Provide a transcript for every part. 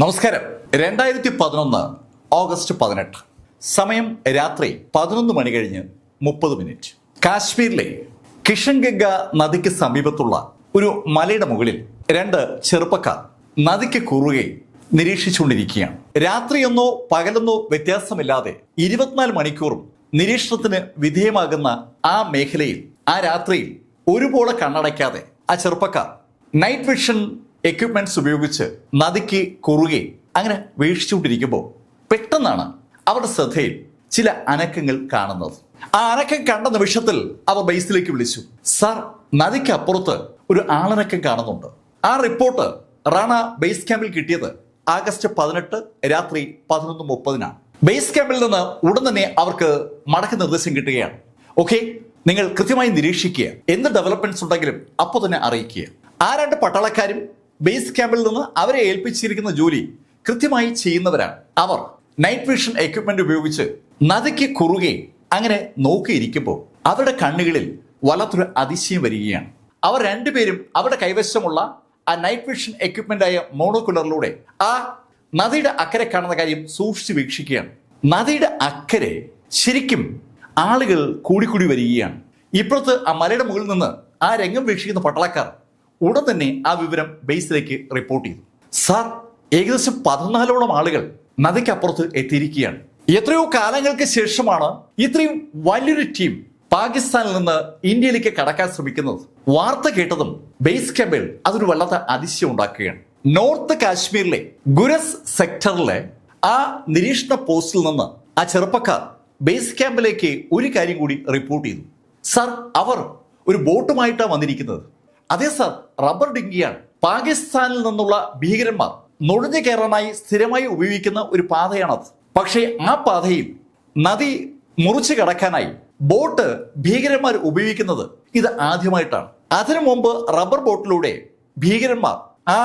നമസ്കാരം. രണ്ടായിരത്തി പതിനൊന്ന് ഓഗസ്റ്റ് പതിനെട്ട്. സമയം രാത്രി പതിനൊന്ന് മണി കഴിഞ്ഞ് മുപ്പത് മിനിറ്റ്. കാശ്മീരിലെ കിഷൻഗംഗ നദിക്ക് സമീപത്തുള്ള ഒരു മലയുടെ മുകളിൽ രണ്ട് ചെറുപ്പക്കാർ നദിക്ക് കുറുകെ നിരീക്ഷിച്ചുകൊണ്ടിരിക്കുകയാണ്. രാത്രിയെന്നോ പകലെന്നോ വ്യത്യാസമില്ലാതെ ഇരുപത്തിനാല് മണിക്കൂറും നിരീക്ഷണത്തിന് വിധേയമാകുന്ന ആ മേഖലയിൽ ആ രാത്രിയിൽ ഒരുപോലെ കണ്ണടയ്ക്കാതെ ആ ചെറുപ്പക്കാർ നൈറ്റ് വിഷൻ എക്യുപ്മെന്റ്സ് ഉപയോഗിച്ച് നദിക്ക് കുറുകെ അങ്ങനെ വീക്ഷിച്ചുകൊണ്ടിരിക്കുമ്പോൾ പെട്ടെന്നാണ് അവരുടെ ശ്രദ്ധയിൽ ചില അനക്കങ്ങൾ കാണുന്നത്. ആ അനക്കം കണ്ട നിമിഷത്തിൽ അവർ ബേസിലേക്ക് വിളിച്ചു. സാർ നദിക്ക് അപ്പുറത്ത് ഒരു ആളനക്കം കാണുന്നുണ്ട്. ആ റിപ്പോർട്ട് റാണ ബേസ് ക്യാമ്പിൽ കിട്ടിയത് ആഗസ്റ്റ് പതിനെട്ട് രാത്രി പതിനൊന്ന് മുപ്പതിനാണ്. ബേസ് ക്യാമ്പിൽ നിന്ന് ഉടൻ തന്നെ അവർക്ക് മടക്ക നിർദ്ദേശം കിട്ടുകയാണ്. ഓക്കെ നിങ്ങൾ കൃത്യമായി നിരീക്ഷിക്കുക. എന്ത് ഡെവലപ്മെന്റ്സ് ഉണ്ടെങ്കിലും അപ്പോൾ തന്നെ അറിയിക്കുക. ആ രണ്ട് പട്ടാളക്കാരും ബേസ് ക്യാമ്പിൽ നിന്ന് അവരെ ഏൽപ്പിച്ചിരിക്കുന്ന ജോലി കൃത്യമായി ചെയ്യുന്നവരാണ്. അവർ നൈറ്റ് വിഷൻ എക്യുപ്മെന്റ് ഉപയോഗിച്ച് നദിക്ക് കുറുകെ അങ്ങനെ നോക്കിയിരിക്കുമ്പോൾ അവരുടെ കണ്ണുകളിൽ വല്ലാത്തൊരു അതിശയം വരികയാണ്. അവർ രണ്ടുപേരും അവരുടെ കൈവശമുള്ള ആ നൈറ്റ് വിഷൻ എക്യുപ്മെന്റ് ആയ മോണോക്കുലറിലൂടെ ആ നദിയുടെ അക്കരെ കാണുന്ന കാര്യം സൂക്ഷിച്ച് വീക്ഷിക്കുകയാണ്. നദിയുടെ അക്കരെ ശരിക്കും ആളുകൾ കൂടിക്കൂടി വരികയാണ്. ഇപ്പുറത്ത് ആ മലയുടെ മുകളിൽ നിന്ന് ആ രംഗം വീക്ഷിക്കുന്ന പട്ടാളക്കാർ ഉടൻ തന്നെ ആ വിവരം ബേസിലേക്ക് റിപ്പോർട്ട് ചെയ്തു. സാർ ഏകദേശം പതിനാലോളം ആളുകൾ നദിക്കപ്പുറത്ത് എത്തിയിരിക്കുകയാണ്. എത്രയോ കാലങ്ങൾക്ക് ശേഷമാണ് ഇത്രയും വലിയൊരു ടീം പാകിസ്ഥാനിൽ നിന്ന് ഇന്ത്യയിലേക്ക് കടക്കാൻ ശ്രമിക്കുന്നത്. വാർത്ത കേട്ടതും ബേസ് ക്യാമ്പിൽ അതൊരു വല്ലാത്ത അതിശയം ഉണ്ടാക്കുകയാണ്. നോർത്ത് കാശ്മീരിലെ ഗുരസ് സെക്ടറിലെ ആ നിരീക്ഷണ പോസ്റ്റിൽ നിന്ന് ആ ചെറുപ്പക്കാർ ബേസ് ക്യാമ്പിലേക്ക് ഒരു കാര്യം കൂടി റിപ്പോർട്ട് ചെയ്തു. സർ അവർ ഒരു ബോട്ടുമായിട്ടാണ് വന്നിരിക്കുന്നത്. അതെ സർ റബ്ബർ ഡിങ്കിയാണ്. പാകിസ്ഥാനിൽ നിന്നുള്ള ഭീകരന്മാർ നുഴഞ്ഞു കയറാനായി സ്ഥിരമായി ഉപയോഗിക്കുന്ന ഒരു പാതയാണത്. പക്ഷേ ആ പാതയിൽ നദി മുറിച്ചു കടക്കാനായി ബോട്ട് ഭീകരന്മാർ ഉപയോഗിക്കുന്നത് ഇത് ആദ്യമായിട്ടാണ്. അതിനു മുമ്പ് റബ്ബർ ബോട്ടിലൂടെ ഭീകരന്മാർ ആ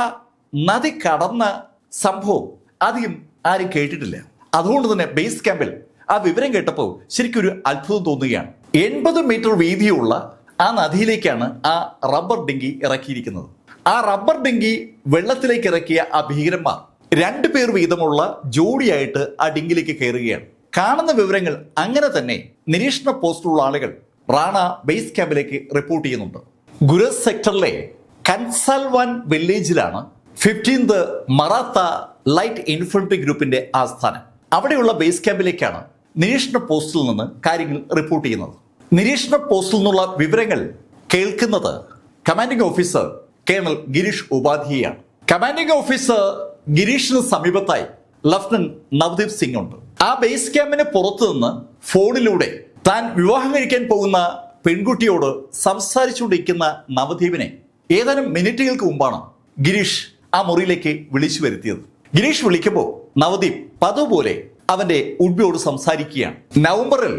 നദി കടന്ന സംഭവം അധികം ആരും കേട്ടിട്ടില്ല. അതുകൊണ്ട് തന്നെ ബേസ് ക്യാമ്പിൽ ആ വിവരം കേട്ടപ്പോൾ ശരിക്കും ഒരു അത്ഭുതം തോന്നുകയാണ്. എൺപത് മീറ്റർ വീതിയുള്ള ആ നദിയിലേക്കാണ് ആ റബ്ബർ ഡിങ്കി ഇറക്കിയിരിക്കുന്നത്. ആ റബ്ബർ ഡിങ്കി വെള്ളത്തിലേക്ക് ഇറക്കിയ ആ ഭീകരന്മാർ രണ്ടു പേർ വീതമുള്ള ജോഡിയായിട്ട് ആ ഡിങ്കിലേക്ക് കയറുകയാണ്. കാണുന്ന വിവരങ്ങൾ അങ്ങനെ തന്നെ നിരീക്ഷണ പോസ്റ്റിലുള്ള ആളുകൾ റാണ ബേസ് ക്യാമ്പിലേക്ക് റിപ്പോർട്ട് ചെയ്യുന്നുണ്ട്. ഗുരസ് സെക്ടറിലെ കൻസൽവാൻ വില്ലേജിലാണ് ഫിഫ്റ്റീൻത് മറാത്ത ലൈറ്റ് ഇൻഫൻട്രി ഗ്രൂപ്പിന്റെ ആസ്ഥാനം. അവിടെയുള്ള ബേസ് ക്യാമ്പിലേക്കാണ് നിരീക്ഷണ പോസ്റ്റിൽ നിന്ന് കാര്യങ്ങൾ റിപ്പോർട്ട് ചെയ്യുന്നത്. നിരീക്ഷണ പോസ്റ്റിൽ നിന്നുള്ള വിവരങ്ങൾ കേൾക്കുന്നത് കമാൻഡിംഗ് ഓഫീസർ കേണൽ ഗിരീഷ് ഉപാധ്യയാണ്. കമാൻഡിംഗ് ഓഫീസർ ഗിരീഷിന് സമീപത്തായി ലഫ്റ്റനന്റ് നവദീപ് സിംഗ് ഉണ്ട്. ആ ബേസ് ക്യാമ്പിന് പുറത്തുനിന്ന് ഫോണിലൂടെ താൻ വിവാഹം കഴിക്കാൻ പോകുന്ന പെൺകുട്ടിയോട് സംസാരിച്ചുകൊണ്ടിരിക്കുന്ന നവദീപിനെ ഏതാനും മിനിറ്റുകൾക്ക് മുമ്പാണ് ഗിരീഷ് ആ മുറിയിലേക്ക് വിളിച്ചു വരുത്തിയത്. ഗിരീഷ് വിളിക്കുമ്പോൾ നവദീപ് പതുപോലെ അവന്റെ ഉഡ്ബിയോട് സംസാരിക്കുകയാണ്. നവംബറിൽ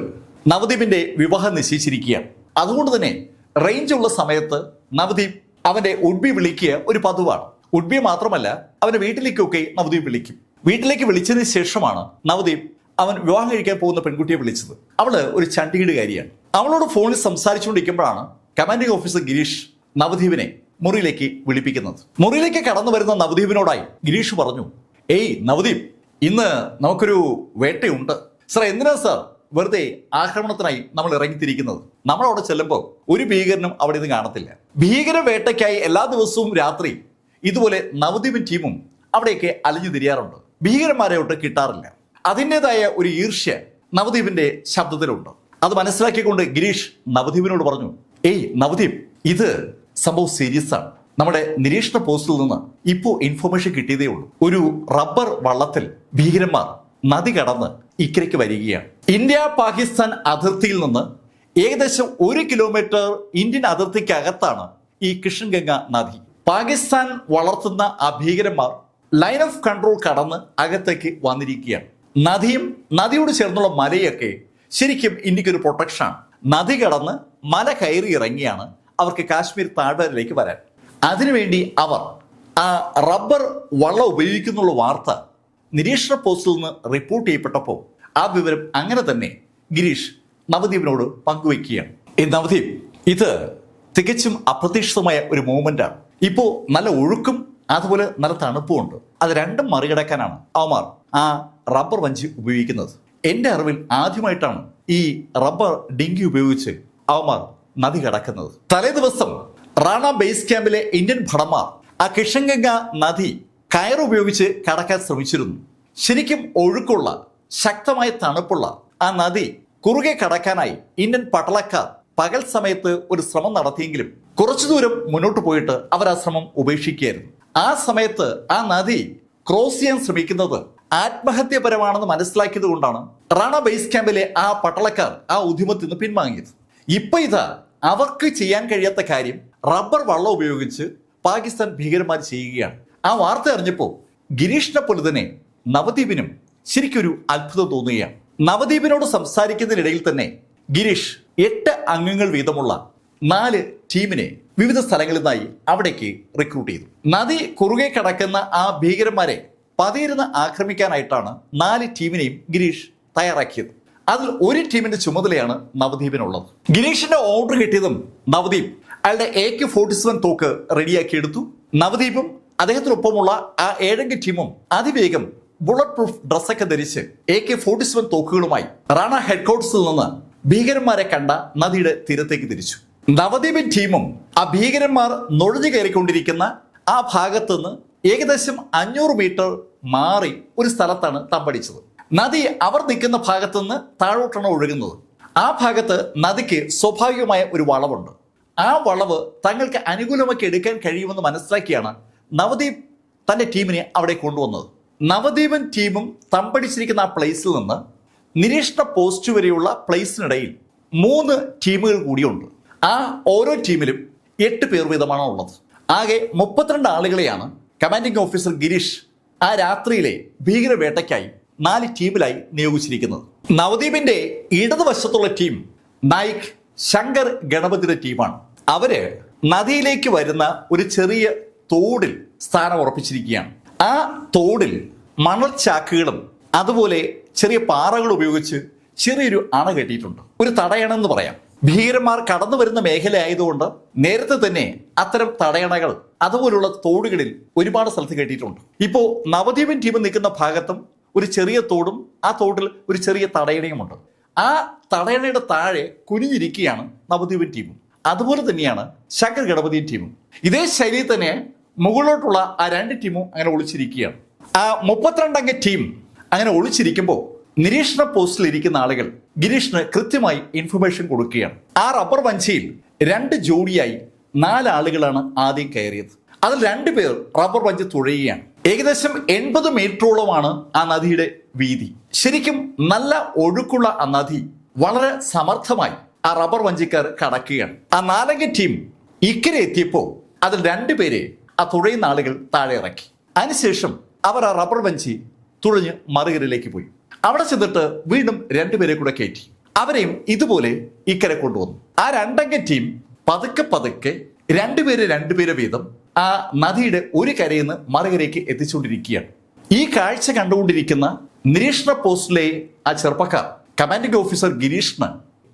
നവദീപിന്റെ വിവാഹം നിശ്ചയിച്ചിരിക്കുകയാണ്. അതുകൊണ്ട് തന്നെ റേഞ്ച് ഉള്ള സമയത്ത് നവദീപ് അവന്റെ ഉഡ്ബി വിളിക്കുക ഒരു പതിവാണ്. ഉഡ്ബി മാത്രമല്ല അവന്റെ വീട്ടിലേക്കൊക്കെ നവദീപ് വിളിക്കും. വീട്ടിലേക്ക് വിളിച്ചതിന് ശേഷമാണ് നവദീപ് അവൻ വിവാഹം കഴിക്കാൻ പോകുന്ന പെൺകുട്ടിയെ വിളിച്ചത്. അവൾ ഒരു ചണ്ഡീഗഡുകാരിയാണ്. അവളോട് ഫോണിൽ സംസാരിച്ചുകൊണ്ടിരിക്കുമ്പോഴാണ് കമാൻഡിംഗ് ഓഫീസർ ഗിരീഷ് നവദീപിനെ മുറിയിലേക്ക് വിളിപ്പിക്കുന്നത്. മുറിയിലേക്ക് കടന്നു വരുന്ന നവദീപിനോടായി ഗിരീഷ് പറഞ്ഞു ഏയ് നവദീപ് ഇന്ന് നമുക്കൊരു വേട്ടയുണ്ട്. സാർ എന്തിനാ സർ? വെറുതെ ആക്രമണത്തിനായി നമ്മൾ ഇറങ്ങിത്തിരിക്കുന്നത്. നമ്മൾ അവിടെ ചെല്ലുമ്പോൾ ഒരു ഭീകരനും അവിടെ ഇത് കാണത്തില്ല. ഭീകര വേട്ടയ്ക്കായി എല്ലാ ദിവസവും രാത്രി ഇതുപോലെ നവദീപൻ ടീമും അവിടെയൊക്കെ അലിഞ്ഞു തിരിയാറുണ്ട്. ഭീകരന്മാരെ ഒട്ട് കിട്ടാറില്ല. അതിന്റെതായ ഒരു ഈർഷ്യ നവദീപിന്റെ ശബ്ദത്തിലുണ്ട്. അത് മനസ്സിലാക്കിക്കൊണ്ട് ഗിരീഷ് നവദീപിനോട് പറഞ്ഞു ഏയ് നവദീപ് ഇത് സംഭവം സീരിയസ് ആണ് നമ്മുടെ നിരീക്ഷണ പോസ്റ്റിൽ നിന്ന് ഇപ്പോൾ ഇൻഫർമേഷൻ കിട്ടിയതേ ഉള്ളൂ. ഒരു റബ്ബർ വള്ളത്തിൽ ഭീകരന്മാർ നദി കടന്ന് ഇക്കരയ്ക്ക് വരികയാണ്. ഇന്ത്യ പാകിസ്ഥാൻ അതിർത്തിയിൽ നിന്ന് ഏകദേശം ഒരു കിലോമീറ്റർ ഇന്ത്യൻ അതിർത്തിക്കകത്താണ് ഈ കൃഷ്ണഗംഗ നദി. പാകിസ്ഥാൻ വളർത്തുന്ന ആ ഭീകരന്മാർ ലൈൻ ഓഫ് കൺട്രോൾ കടന്ന് അകത്തേക്ക് വന്നിരിക്കുകയാണ്. നദിയും നദിയോട് ചേർന്നുള്ള മലയൊക്കെ ശരിക്കും ഇന്ത്യക്കൊരു പ്രൊട്ടക്ഷനാണ് നദി കടന്ന് മല കയറി ഇറങ്ങിയാണ് അവർക്ക് കാശ്മീർ താഴ്വരയിലേക്ക് വരാൻ. അതിനുവേണ്ടി അവർ ആ റബ്ബർ വള്ളം ഉപയോഗിക്കുന്നുള്ള വാർത്ത നിരീക്ഷണ പോസ്റ്റിൽ നിന്ന് റിപ്പോർട്ട് ചെയ്യപ്പെട്ടപ്പോൾ ആ വിവരം അങ്ങനെ തന്നെ ഗിരീഷ് നവദീപിനോട് പങ്കുവയ്ക്കുകയാണ് ഈ നവദീപ് ഇത് തികച്ചും അപ്രതീക്ഷിതമായ ഒരു മൂവ്മെന്റ് ആണ്. ഇപ്പോ നല്ല ഒഴുക്കും അതുപോലെ നല്ല തണുപ്പും ഉണ്ട്. അത് രണ്ടും മറികടക്കാനാണ് അവമാർ ആ റബ്ബർ വഞ്ചി ഉപയോഗിക്കുന്നത്. എന്റെ അറിവിൽ ആദ്യമായിട്ടാണ് ഈ റബ്ബർ ഡിങ്കി ഉപയോഗിച്ച് അവമാർ നദി കടക്കുന്നത്. തലേ ദിവസം റാണ ബേസ് ക്യാമ്പിലെ ഇന്ത്യൻ ഭടന്മാർ ആ കിഷൻഗംഗ നദി കയറുപയോഗിച്ച് കടക്കാൻ ശ്രമിച്ചിരുന്നു. ശരിക്കും ഒഴുക്കുള്ള ശക്തമായ തണുപ്പുള്ള ആ നദി കുറുകെ കടക്കാനായി ഇന്ത്യൻ പട്ടാളക്കാർ പകൽ സമയത്ത് ഒരു ശ്രമം നടത്തിയെങ്കിലും കുറച്ചു ദൂരം മുന്നോട്ട് പോയിട്ട് അവർ ആ ശ്രമം ഉപേക്ഷിക്കുകയായിരുന്നു. ആ സമയത്ത് ആ നദി ക്രോസ് ചെയ്യാൻ ശ്രമിക്കുന്നത് ആത്മഹത്യപരമാണെന്ന് മനസ്സിലാക്കിയത് കൊണ്ടാണ് റാണ ബേസ് ക്യാമ്പിലെ ആ പട്ടളക്കാർ ആ ഉദ്യമത്തിൽ നിന്ന് പിൻവാങ്ങിയത്. ഇപ്പൊ ഇതാ അവർക്ക് ചെയ്യാൻ കഴിയാത്ത കാര്യം റബ്ബർ വള്ളം ഉപയോഗിച്ച് പാകിസ്ഥാൻ ഭീകരന്മാർ ചെയ്യുകയാണ്. ആ വാർത്ത അറിഞ്ഞപ്പോൾ ഗിരീഷ്ണ പൊലുതനെ നവദ്വീപിനും ശരിക്കൊരു അത്ഭുതം തോന്നുകയാണ്. നവദീപിനോട് സംസാരിക്കുന്നതിനിടയിൽ തന്നെ ഗിരീഷ് എട്ട് അംഗങ്ങൾ വീതമുള്ള നാല് ടീമിനെ വിവിധ സ്ഥലങ്ങളിൽ നിന്നായി അവിടേക്ക് റിക്രൂട്ട് ചെയ്തു. നദി കുറുകെ കടക്കുന്ന ആ ഭീകരന്മാരെ പതിയിരുന്ന് ആക്രമിക്കാനായിട്ടാണ് നാല് ടീമിനെയും ഗിരീഷ് തയ്യാറാക്കിയത്. അതിൽ ഒരു ടീമിന്റെ ചുമതലയാണ് നവദീപിനുള്ളത്. ഗിരീഷിന്റെ ഓർഡർ കിട്ടിയതും നവദീപ് അയാളുടെ എ കെ ഫോർട്ടി സെവൻ തോക്ക് റെഡിയാക്കിയെടുത്തു നവദ്വീപും അദ്ദേഹത്തിനൊപ്പമുള്ള ആ ഏഴംഗ ടീമും അതിവേഗം ബുള്ളറ്റ് പ്രൂഫ് ഡ്രസ്സൊക്കെ ധരിച്ച് എ കെ ഫോർട്ടി സെവൻ തോക്കുകളുമായി റാണ ഹെഡ്ക്വാർട്ടേഴ്സിൽ നിന്ന് ഭീകരന്മാരെ കണ്ട നദിയുടെ തീരത്തേക്ക് തിരിച്ചു. നവദീപൻ ടീമും ആ ഭീകരന്മാർ നുഴഞ്ഞു കയറിക്കൊണ്ടിരിക്കുന്ന ആ ഭാഗത്തുനിന്ന് ഏകദേശം അഞ്ഞൂറ് മീറ്റർ മാറി ഒരു സ്ഥലത്താണ് തമ്പടിച്ചത്. നദി അവർ നിൽക്കുന്ന ഭാഗത്തുനിന്ന് താഴോട്ടാണ് ഒഴുകുന്നത്. ആ ഭാഗത്ത് നദിക്ക് സ്വാഭാവികമായ ഒരു വളവുണ്ട്. ആ വളവ് തങ്ങൾക്ക് അനുകൂലമാക്കി എടുക്കാൻ കഴിയുമെന്ന് മനസ്സിലാക്കിയാണ് നവദ്വീപ് തന്റെ ടീമിനെ അവിടെ കൊണ്ടുവന്നത്. നവദ്വീപൻ ടീമും തമ്പടിച്ചിരിക്കുന്ന ആ പ്ലേസിൽ നിന്ന് നിരീക്ഷണ പോസ്റ്റ് വരെയുള്ള പ്ലേസിനിടയിൽ മൂന്ന് ടീമുകൾ കൂടിയുണ്ട്. ആ ഓരോ ടീമിലും എട്ട് പേർ വീതമാണ് ഉള്ളത്. ആകെ മുപ്പത്തിരണ്ട് ആളുകളെയാണ് കമാൻഡിംഗ് ഓഫീസർ ഗിരീഷ് ആ രാത്രിയിലെ ഭീകരവേട്ടയ്ക്കായി നാല് ടീമിലായി നിയോഗിച്ചിരിക്കുന്നത്. നവദീപിന്റെ ഇടതുവശത്തുള്ള ടീം നായിക് ശങ്കർ ഗണപതിയുടെ ടീമാണ് അവർ നദിയിലേക്ക് വരുന്ന ഒരു ചെറിയ തോടിൽ സ്ഥാനം ഉറപ്പിച്ചിരിക്കുകയാണ്. ആ തോടിൽ മണൽ ചാക്കുകളും അതുപോലെ ചെറിയ പാറകൾ ഉപയോഗിച്ച് ചെറിയൊരു അണ കെട്ടിയിട്ടുണ്ട്. ഒരു തടയണമെന്ന് പറയാം. ഭീകരന്മാർ കടന്നു വരുന്ന മേഖല ആയതുകൊണ്ട് നേരത്തെ തന്നെ അത്തരം തടയണകൾ അതുപോലുള്ള തോടുകളിൽ ഒരുപാട് സ്ഥലത്ത് കെട്ടിയിട്ടുണ്ട്. ഇപ്പോൾ നവദ്വീപൻ ടീം നിൽക്കുന്ന ഭാഗത്തും ഒരു ചെറിയ തോടും ആ തോട്ടിൽ ഒരു ചെറിയ തടയണയുമുണ്ട്. ആ തടയണയുടെ താഴെ കുനിഞ്ഞിരിക്കുകയാണ് നവദ്വീപൻ ടീമും അതുപോലെ തന്നെയാണ് ശങ്കർ ഗണപതി ടീമും ഇതേ ശൈലിയിൽ തന്നെ മുകളിലോട്ടുള്ള ആ രണ്ട് ടീമും അങ്ങനെ ഒളിച്ചിരിക്കുകയാണ്. ആ മുപ്പത്തിരണ്ടംഗ ടീം അങ്ങനെ ഒളിച്ചിരിക്കുമ്പോൾ നിരീക്ഷണ പോസ്റ്റിൽ ഇരിക്കുന്ന ആളുകൾ ഗിരീഷിന് കൃത്യമായി ഇൻഫർമേഷൻ കൊടുക്കുകയാണ്. ആ റബ്ബർ വഞ്ചിയിൽ രണ്ട് ജോഡിയായി നാലാളുകളാണ് ആദ്യം കയറിയത്. അതിൽ രണ്ടുപേർ റബ്ബർ വഞ്ചി തുഴയുകയാണ്. ഏകദേശം എൺപത് മീറ്ററോളമാണ് ആ നദിയുടെ വീതി. ശരിക്കും നല്ല ഒഴുക്കുള്ള ആ നദി വളരെ സമർത്ഥമായി ആ റബ്ബർ വഞ്ചിക്കാർ കടക്കുകയാണ്. ആ നാലംഗ ടീം ഇക്കരെ എത്തിയപ്പോൾ അതിൽ രണ്ടുപേരെ ആ തുഴയുന്ന ആളുകൾ താഴെ ഇറക്കി. അതിനുശേഷം അവർ ആ റബ്ബർ വഞ്ചി തുഴഞ്ഞ് മറുകരയിലേക്ക് പോയി. അവിടെ ചെന്നിട്ട് വീണ്ടും രണ്ടുപേരെ കൂടെ കയറ്റി. അവരെയും ഇതുപോലെ ഇക്കരെ കൊണ്ടുവന്നു. ആ രണ്ടംഗ ടീം പതുക്കെ പതുക്കെ രണ്ടുപേര് രണ്ടുപേരെ വീതം ആ നദിയുടെ ഒരു കരയിൽ നിന്ന് മറുകരയ്ക്ക് എത്തിച്ചുകൊണ്ടിരിക്കുകയാണ്. ഈ കാഴ്ച കണ്ടുകൊണ്ടിരിക്കുന്ന നിരീക്ഷണ പോസ്റ്റിലെ ആ ചെറുപ്പക്കാർ കമാൻഡിംഗ് ഓഫീസർ ഗിരീഷിന്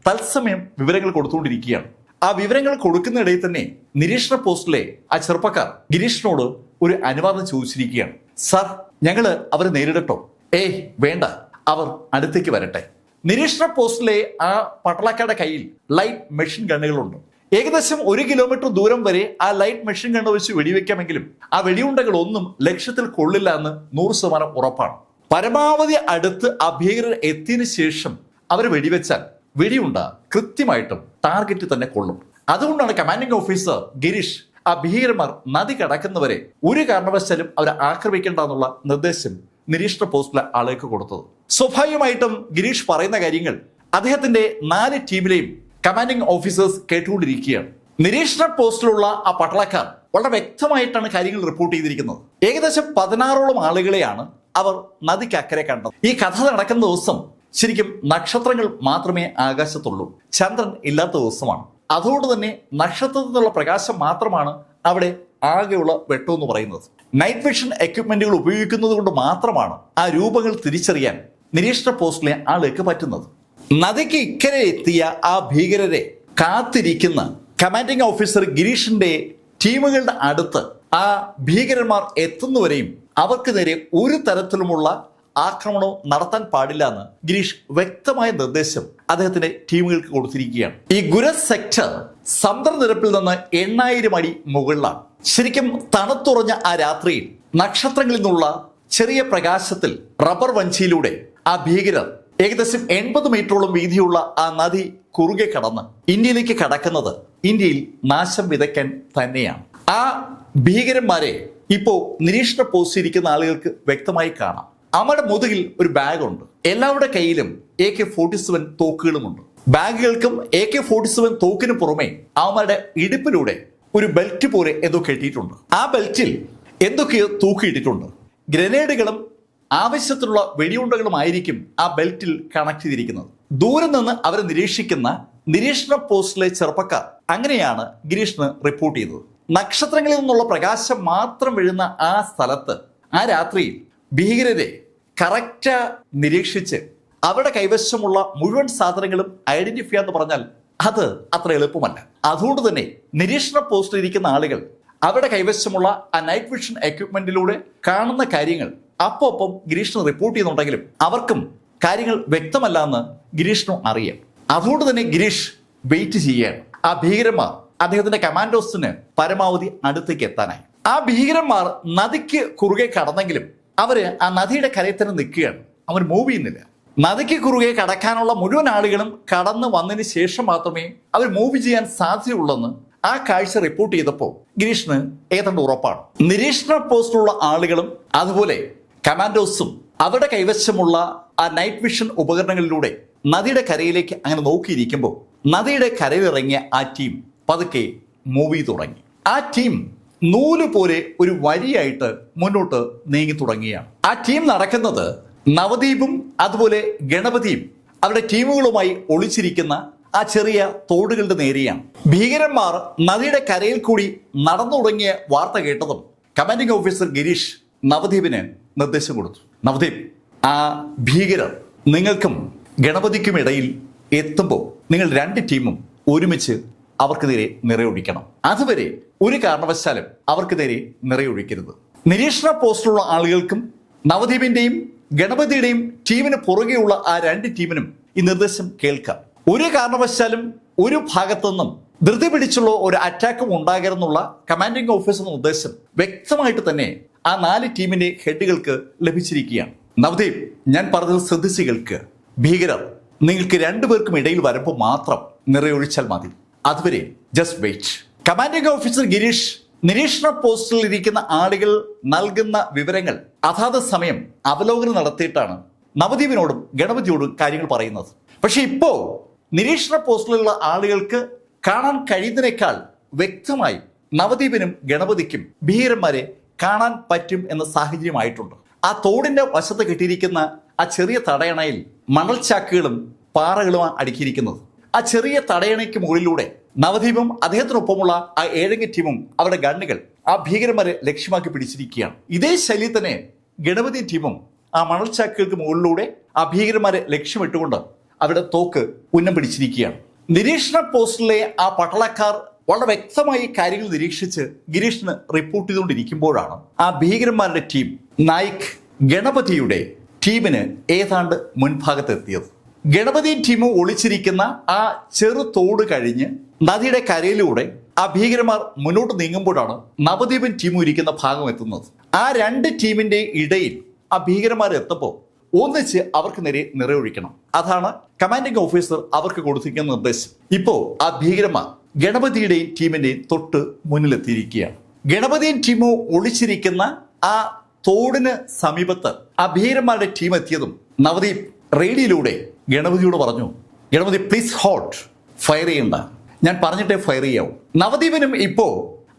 തത്സമയം വിവരങ്ങൾ കൊടുത്തുകൊണ്ടിരിക്കുകയാണ്. ആ വിവരങ്ങൾ കൊടുക്കുന്നിടയിൽ തന്നെ നിരീക്ഷണ പോസ്റ്റിലെ ആ ചെറുപ്പക്കാർ ഗിരീഷിനോട് ഒരു അനുവാദം ചോദിച്ചിരിക്കുകയാണ്. സാർ ഞങ്ങൾ അവരെ നേരിടട്ടോ. ഏയ് വേണ്ട. അവർ അടുത്തേക്ക് വരട്ടെ. നിരീക്ഷണ പോസ്റ്റിലെ ആ പട്ടളക്കാരുടെ കയ്യിൽ ലൈറ്റ് മെഷീൻ ഗണ്ണുകളുണ്ട്. ഏകദേശം ഒരു കിലോമീറ്റർ ദൂരം വരെ ആ ലൈറ്റ് മെഷീൻ ഗണ്ണ് വെച്ച് വെടിവെക്കാമെങ്കിലും ആ വെടിയുണ്ടകൾ ഒന്നും ലക്ഷ്യത്തിൽ കൊള്ളില്ല എന്ന് നൂറ് ശതമാനം ഉറപ്പാണ്. പരമാവധി അടുത്ത് ആ ഭീകരർ എത്തിയതിനു ശേഷം അവർ വെടിവെച്ചാൽ വെടിയുണ്ട കൃത്യമായിട്ടും ടാർഗറ്റ് തന്നെ കൊള്ളും. അതുകൊണ്ടാണ് കമാൻഡിംഗ് ഓഫീസർ ഗിരീഷ് ആ ഭീകരന്മാർ നദി കടക്കുന്നവരെ ഒരു കാരണവശാലും അവരെ ആക്രമിക്കേണ്ട എന്നുള്ള നിർദ്ദേശം നിരീക്ഷണ പോസ്റ്റിലെ ആളുകൾക്ക് കൊടുത്തത്. സ്വാഭാവികമായിട്ടും ഗിരീഷ് പറയുന്ന കാര്യങ്ങൾ അദ്ദേഹത്തിന്റെ നാല് ടീമിലെയും കമാൻഡിംഗ് ഓഫീസേഴ്സ് കേട്ടുകൊണ്ടിരിക്കുകയാണ്. നിരീക്ഷണ പോസ്റ്റിലുള്ള ആ പട്ടാളക്കാർ വളരെ വ്യക്തമായിട്ടാണ് കാര്യങ്ങൾ റിപ്പോർട്ട് ചെയ്തിരിക്കുന്നത്. ഏകദേശം പതിനാറോളം ആളുകളെയാണ് അവർ നദിക്കക്കരെ കണ്ടത്. ഈ കഥ നടക്കുന്ന ദിവസം ശരിക്കും നക്ഷത്രങ്ങൾ മാത്രമേ ആകാശത്തുള്ളൂ. ചന്ദ്രൻ ഇല്ലാത്ത ദിവസമാണ്. അതുകൊണ്ട് തന്നെ നക്ഷത്രത്തിൽ നിന്നുള്ള പ്രകാശം മാത്രമാണ് അവിടെ ആകെയുള്ള വെട്ടം എന്ന് പറയുന്നത്. നൈറ്റ് വിഷൻ എക്യുപ്മെന്റുകൾ ഉപയോഗിക്കുന്നത് കൊണ്ട് മാത്രമാണ് ആ രൂപങ്ങൾ തിരിച്ചറിയാൻ നിരീക്ഷണ പോസ്റ്റിലെ ആളുകൾക്ക് പറ്റുന്നത്. നദിക്ക് ഇക്കരെ എത്തിയ ആ ഭീകരരെ കാത്തിരിക്കുന്ന കമാൻഡിംഗ് ഓഫീസർ ഗിരീഷിന്റെ ടീമുകളുടെ അടുത്ത് ആ ഭീകരന്മാർ എത്തുന്നവരെയും അവർക്ക് നേരെ ഒരു തരത്തിലുമുള്ള ആക്രമണവും നടത്താൻ പാടില്ല എന്ന് ഗിരീഷ് വ്യക്തമായ നിർദ്ദേശം അദ്ദേഹത്തിന്റെ ടീമുകൾക്ക് കൊടുത്തിരിക്കുകയാണ്. ഈ ഗുര സെക്ടർ സമുദ്രനിരപ്പിൽ നിന്ന് എണ്ണായിരം അടി മുകളിലാണ്. ശരിക്കും തണുത്തുറഞ്ഞ ആ രാത്രിയിൽ നക്ഷത്രങ്ങളിൽ നിന്നുള്ള ചെറിയ പ്രകാശത്തിൽ റബ്ബർ വഞ്ചിയിലൂടെ ആ ഭീകരർ ഏകദേശം എൺപത് മീറ്ററോളം വീതിയുള്ള ആ നദി കുറുകെ കടന്ന് ഇന്ത്യയിലേക്ക് കടക്കുന്നത് ഇന്ത്യയിൽ നാശം വിതയ്ക്കാൻ തന്നെയാണ്. ആ ഭീകരന്മാരെ ഇപ്പോ നിരീക്ഷണ പോസ്റ്റ് ഇരിക്കുന്ന ആളുകൾക്ക് വ്യക്തമായി കാണാം. അവരുടെ മുതുകിൽ ഒരു ബാഗുണ്ട് എല്ലാവരുടെ കയ്യിലും എ കെ ഫോർട്ടി സെവൻ തോക്കുകളുമുണ്ട്. ബാഗുകൾക്കും എ കെ ഫോർട്ടി സെവൻ തോക്കിന് പുറമെ അവന്മാരുടെ ഇടുപ്പിലൂടെ ഒരു ബെൽറ്റ് പോലെ എന്തോ കെട്ടിയിട്ടുണ്ട്. ആ ബെൽറ്റിൽ എന്തൊക്കെയോ തൂക്കിയിട്ടിട്ടുണ്ട് ഗ്രനേഡുകളും ആവശ്യത്തിനുള്ള വെടിയുണ്ടകളുമായിരിക്കും ആ ബെൽറ്റിൽ കണക്ട് ചെയ്തിരിക്കുന്നത്. ദൂരെ നിന്ന് അവരെ നിരീക്ഷിക്കുന്ന നിരീക്ഷണ പോസ്റ്റിലെ ചെറുപ്പക്കാർ അങ്ങനെയാണ് ഗിരീഷിന് റിപ്പോർട്ട് ചെയ്തത്. നക്ഷത്രങ്ങളിൽ നിന്നുള്ള പ്രകാശം മാത്രം വീഴുന്ന ആ സ്ഥലത്ത് ആ രാത്രിയിൽ ഭീകരരെ കറക്റ്റ് നിരീക്ഷിച്ച് അവരുടെ കൈവശമുള്ള മുഴുവൻ സാധനങ്ങളും ഐഡന്റിഫൈ എന്ന് പറഞ്ഞാൽ അത് അത്ര എളുപ്പമല്ല. അതുകൊണ്ട് തന്നെ നിരീക്ഷണ പോസ്റ്റിൽ ഇരിക്കുന്ന ആളുകൾ അവരുടെ കൈവശമുള്ള ആ നൈറ്റ് വിഷൻ എക്യുപ്മെന്റിലൂടെ കാണുന്ന കാര്യങ്ങൾ അപ്പോ അപ്പം ഗിരീഷിന് റിപ്പോർട്ട് ചെയ്യുന്നുണ്ടെങ്കിലും അവർക്കും കാര്യങ്ങൾ വ്യക്തമല്ല എന്ന് ഗിരീഷിനും അറിയാം. അതുകൊണ്ട് തന്നെ ഗിരീഷ് വെയിറ്റ് ചെയ്യുകയാണ്. ആ ഭീകരന്മാർ അദ്ദേഹത്തിന്റെ കമാൻഡോസിന് പരമാവധി അടുത്തേക്ക് എത്താനായി. ആ ഭീകരന്മാർ നദിക്ക് കുറുകെ കടന്നെങ്കിലും അവർ ആ നദിയുടെ കരയിൽ തന്നെ നിൽക്കുകയാണ്. അവർ മൂവ് ചെയ്യുന്നില്ല. നദിക്ക് കുറുകെ കടക്കാനുള്ള മുഴുവൻ ആളുകളും കടന്നു വന്നതിന് ശേഷം മാത്രമേ അവർ മൂവ് ചെയ്യാൻ സാധ്യതയുള്ളെന്ന് ആ കാഴ്ച റിപ്പോർട്ട് ചെയ്തപ്പോൾ ഗിരീഷിന് ഏതാണ്ട് ഉറപ്പാണ്. നിരീക്ഷണ പോസ്റ്റിലുള്ള ആളുകളും അതുപോലെ കമാൻഡോസും അവരുടെ കൈവശമുള്ള ആ നൈറ്റ് വിഷൻ ഉപകരണങ്ങളിലൂടെ നദിയുടെ കരയിലേക്ക് അങ്ങനെ നോക്കിയിരിക്കുമ്പോൾ നദിയുടെ കരയിലിറങ്ങിയ ആ ടീം പതുക്കെ മൂവ് തുടങ്ങി. ആ ടീം നൂൽ പോലെ ഒരു വരിയായിട്ട് മുന്നോട്ട് നീങ്ങി തുടങ്ങിയാണ് ആ ടീം നടക്കുന്നത് നവദ്വീപും അതുപോലെ ഗണപതിയും അവരുടെ ടീമുകളുമായി ഒളിച്ചിരിക്കുന്ന ആ ചെറിയ തോടുകളുടെ നേരെയാണ്. ഭീകരന്മാർ നദിയുടെ കരയിൽ കൂടി നടന്നു തുടങ്ങിയ വാർത്ത കേട്ടതും കമാൻഡിംഗ് ഓഫീസർ ഗിരീഷ് നവദ്വീപിന് നിർദ്ദേശം കൊടുത്തു. നവദ്വീപ് ആ ഭീകരർ നിങ്ങൾക്കും ഗണപതിക്കും ഇടയിൽ എത്തുമ്പോൾ നിങ്ങൾ രണ്ട് ടീമും ഒരുമിച്ച് അവർക്ക് നേരെ നിറയൊടിക്കണം അതുവരെ ഒരു കാരണവശാലും അവർക്ക് നേരെ നിറയൊഴിക്കരുത്. നിരീക്ഷണ പോസ്റ്റിലുള്ള ആളുകൾക്കും നവദീപിന്റെയും ഗണപതിയുടെയും ടീമിന് പുറകെയുള്ള ആ രണ്ട് ടീമിനും ഈ നിർദ്ദേശം കേൾക്കാം. ഒരു കാരണവശാലും ഒരു ഭാഗത്തുനിന്നും ധൃതി പിടിച്ചുള്ള ഒരു അറ്റാക്കും ഉണ്ടാകരുന്നുള്ള കമാൻഡിംഗ് ഓഫീസർ നിർദ്ദേശം വ്യക്തമായിട്ട് തന്നെ ആ നാല് ടീമിന്റെ ഹെഡുകൾക്ക് ലഭിച്ചിരിക്കുകയാണ്. നവദീപ് ഞാൻ പറഞ്ഞത് ശ്രദ്ധിച്ചുകൾക്ക് ഭീകരർ നിങ്ങൾക്ക് രണ്ടുപേർക്കും ഇടയിൽ വരുമ്പോൾ മാത്രം നിറയൊഴിച്ചാൽ മതി. അതുവരെ just wait commanding officer Girish നിരീക്ഷണ പോസ്റ്റിൽ ഇരിക്കുന്ന ആളുകൾ നൽകുന്ന വിവരങ്ങൾ അതാത് സമയം അവലോകനം നടത്തിയിട്ടാണ് നവദ്വീപിനോടും ഗണപതിയോടും കാര്യങ്ങൾ പറയുന്നത്. പക്ഷെ ഇപ്പോൾ നിരീക്ഷണ പോസ്റ്റിലുള്ള ആളുകൾക്ക് കാണാൻ കഴിയുന്നതിനേക്കാൾ വ്യക്തമായി നവദ്വീപിനും ഗണപതിക്കും ഭീകരന്മാരെ കാണാൻ പറ്റും എന്ന സാഹചര്യമായിട്ടുണ്ട്. ആ തോടിന്റെ വശത്ത് കെട്ടിയിരിക്കുന്ന ആ ചെറിയ തടയണയിൽ മണൽച്ചാക്കുകളും പാറകളുമാണ് അടുക്കിയിരിക്കുന്നത്. ആ ചെറിയ തടയണയ്ക്ക് മുകളിലൂടെ നവദ്വീപും അദ്ദേഹത്തിനൊപ്പമുള്ള ആ ഏഴംഗ ടീമും അവരുടെ ഗണ്ണുകൾ ആ ഭീകരന്മാരെ ലക്ഷ്യമാക്കി പിടിച്ചിരിക്കുകയാണ്. ഇതേ ശൈലി തന്നെ ഗണപതി ടീമും ആ മണൽച്ചാക്കുകൾക്ക് മുകളിലൂടെ ആ ഭീകരന്മാരെ ലക്ഷ്യമിട്ടുകൊണ്ട് അവരുടെ തോക്ക് ഉന്നം പിടിച്ചിരിക്കുകയാണ്. നിരീക്ഷണ പോസ്റ്റിലെ ആ പട്ടാളക്കാർ വളരെ വ്യക്തമായി കാര്യങ്ങൾ നിരീക്ഷിച്ച് ഗിരീഷിന് റിപ്പോർട്ട് ചെയ്തുകൊണ്ടിരിക്കുമ്പോഴാണ് ആ ഭീകരന്മാരുടെ ടീം നായിക് ഗണപതിയുടെ ടീമിന് ഏതാണ്ട് മുൻഭാഗത്തെത്തിയത്. ഗണപതി ടീം ഒളിച്ചിരിക്കുന്ന ആ ചെറു തോട് കഴിഞ്ഞ് നദിയുടെ കരയിലൂടെ ആ ഭീകരന്മാർ മുന്നോട്ട് നീങ്ങുമ്പോഴാണ് നവദ്വീപൻ ടീം ഇരിക്കുന്ന ഭാഗം എത്തുന്നത്. ആ രണ്ട് ടീമിന്റെ ഇടയിൽ ആ ഭീകരന്മാർ എത്തപ്പോൾ ഒന്നിച്ച് അവർക്ക് നേരെ നിറയൊഴിക്കണം. അതാണ് കമാൻഡിംഗ് ഓഫീസർ അവർക്ക് കൊടുത്തിരിക്കുന്ന നിർദ്ദേശം. ഇപ്പോ ആ ഭീകരന്മാർ ഗണപതിയുടെയും ടീമിന്റെയും തൊട്ട് മുന്നിലെത്തിയിരിക്കുകയാണ്. ഗണപതിയും ടീമോ ഒളിച്ചിരിക്കുന്ന ആ തോടിന് സമീപത്ത് ആ ഭീകരന്മാരുടെ ടീം എത്തിയതും നവദീപ് റേഡിയോയിലൂടെ ഗണപതിയോട് പറഞ്ഞു ഗണപതി പ്ലീസ് ഹോട്ട് ഫയർ ചെയ്യണ്ട. ഞാൻ പറഞ്ഞിട്ടേ ഫയർ ചെയ്യാവും. നവദീപനും ഇപ്പോ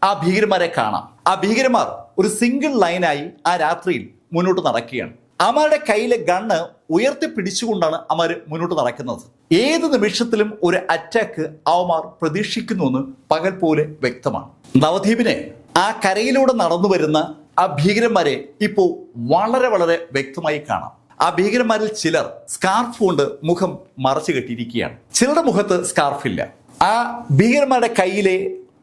ആ ഭീകരന്മാരെ കാണാം. ആ ഭീകരന്മാർ ഒരു സിംഗിൾ ലൈനായി ആ രാത്രിയിൽ മുന്നോട്ട് നടക്കുകയാണ്. അമാരുടെ കയ്യിലെ ഗണ്ണ് ഉയർത്തി പിടിച്ചുകൊണ്ടാണ് അമർ മുന്നോട്ട് നടക്കുന്നത്. ഏത് നിമിഷത്തിലും ഒരു അറ്റാക്ക് അവമാർ പ്രതീക്ഷിക്കുന്നുവെന്ന് പകൽ പോലെ വ്യക്തമാണ്. നവദ്വീപിനെ ആ കരയിലൂടെ നടന്നു വരുന്ന ആ ഭീകരന്മാരെ ഇപ്പോൾ വളരെ വളരെ വ്യക്തമായി കാണാം. ആ ഭീകരന്മാരിൽ ചിലർ സ്കാർഫ് കൊണ്ട് മുഖം മറച്ചു കെട്ടിയിരിക്കുകയാണ്. ചിലരുടെ മുഖത്ത് സ്കാർഫ് ഇല്ല. ആ ഭീകരന്മാരുടെ കയ്യിലെ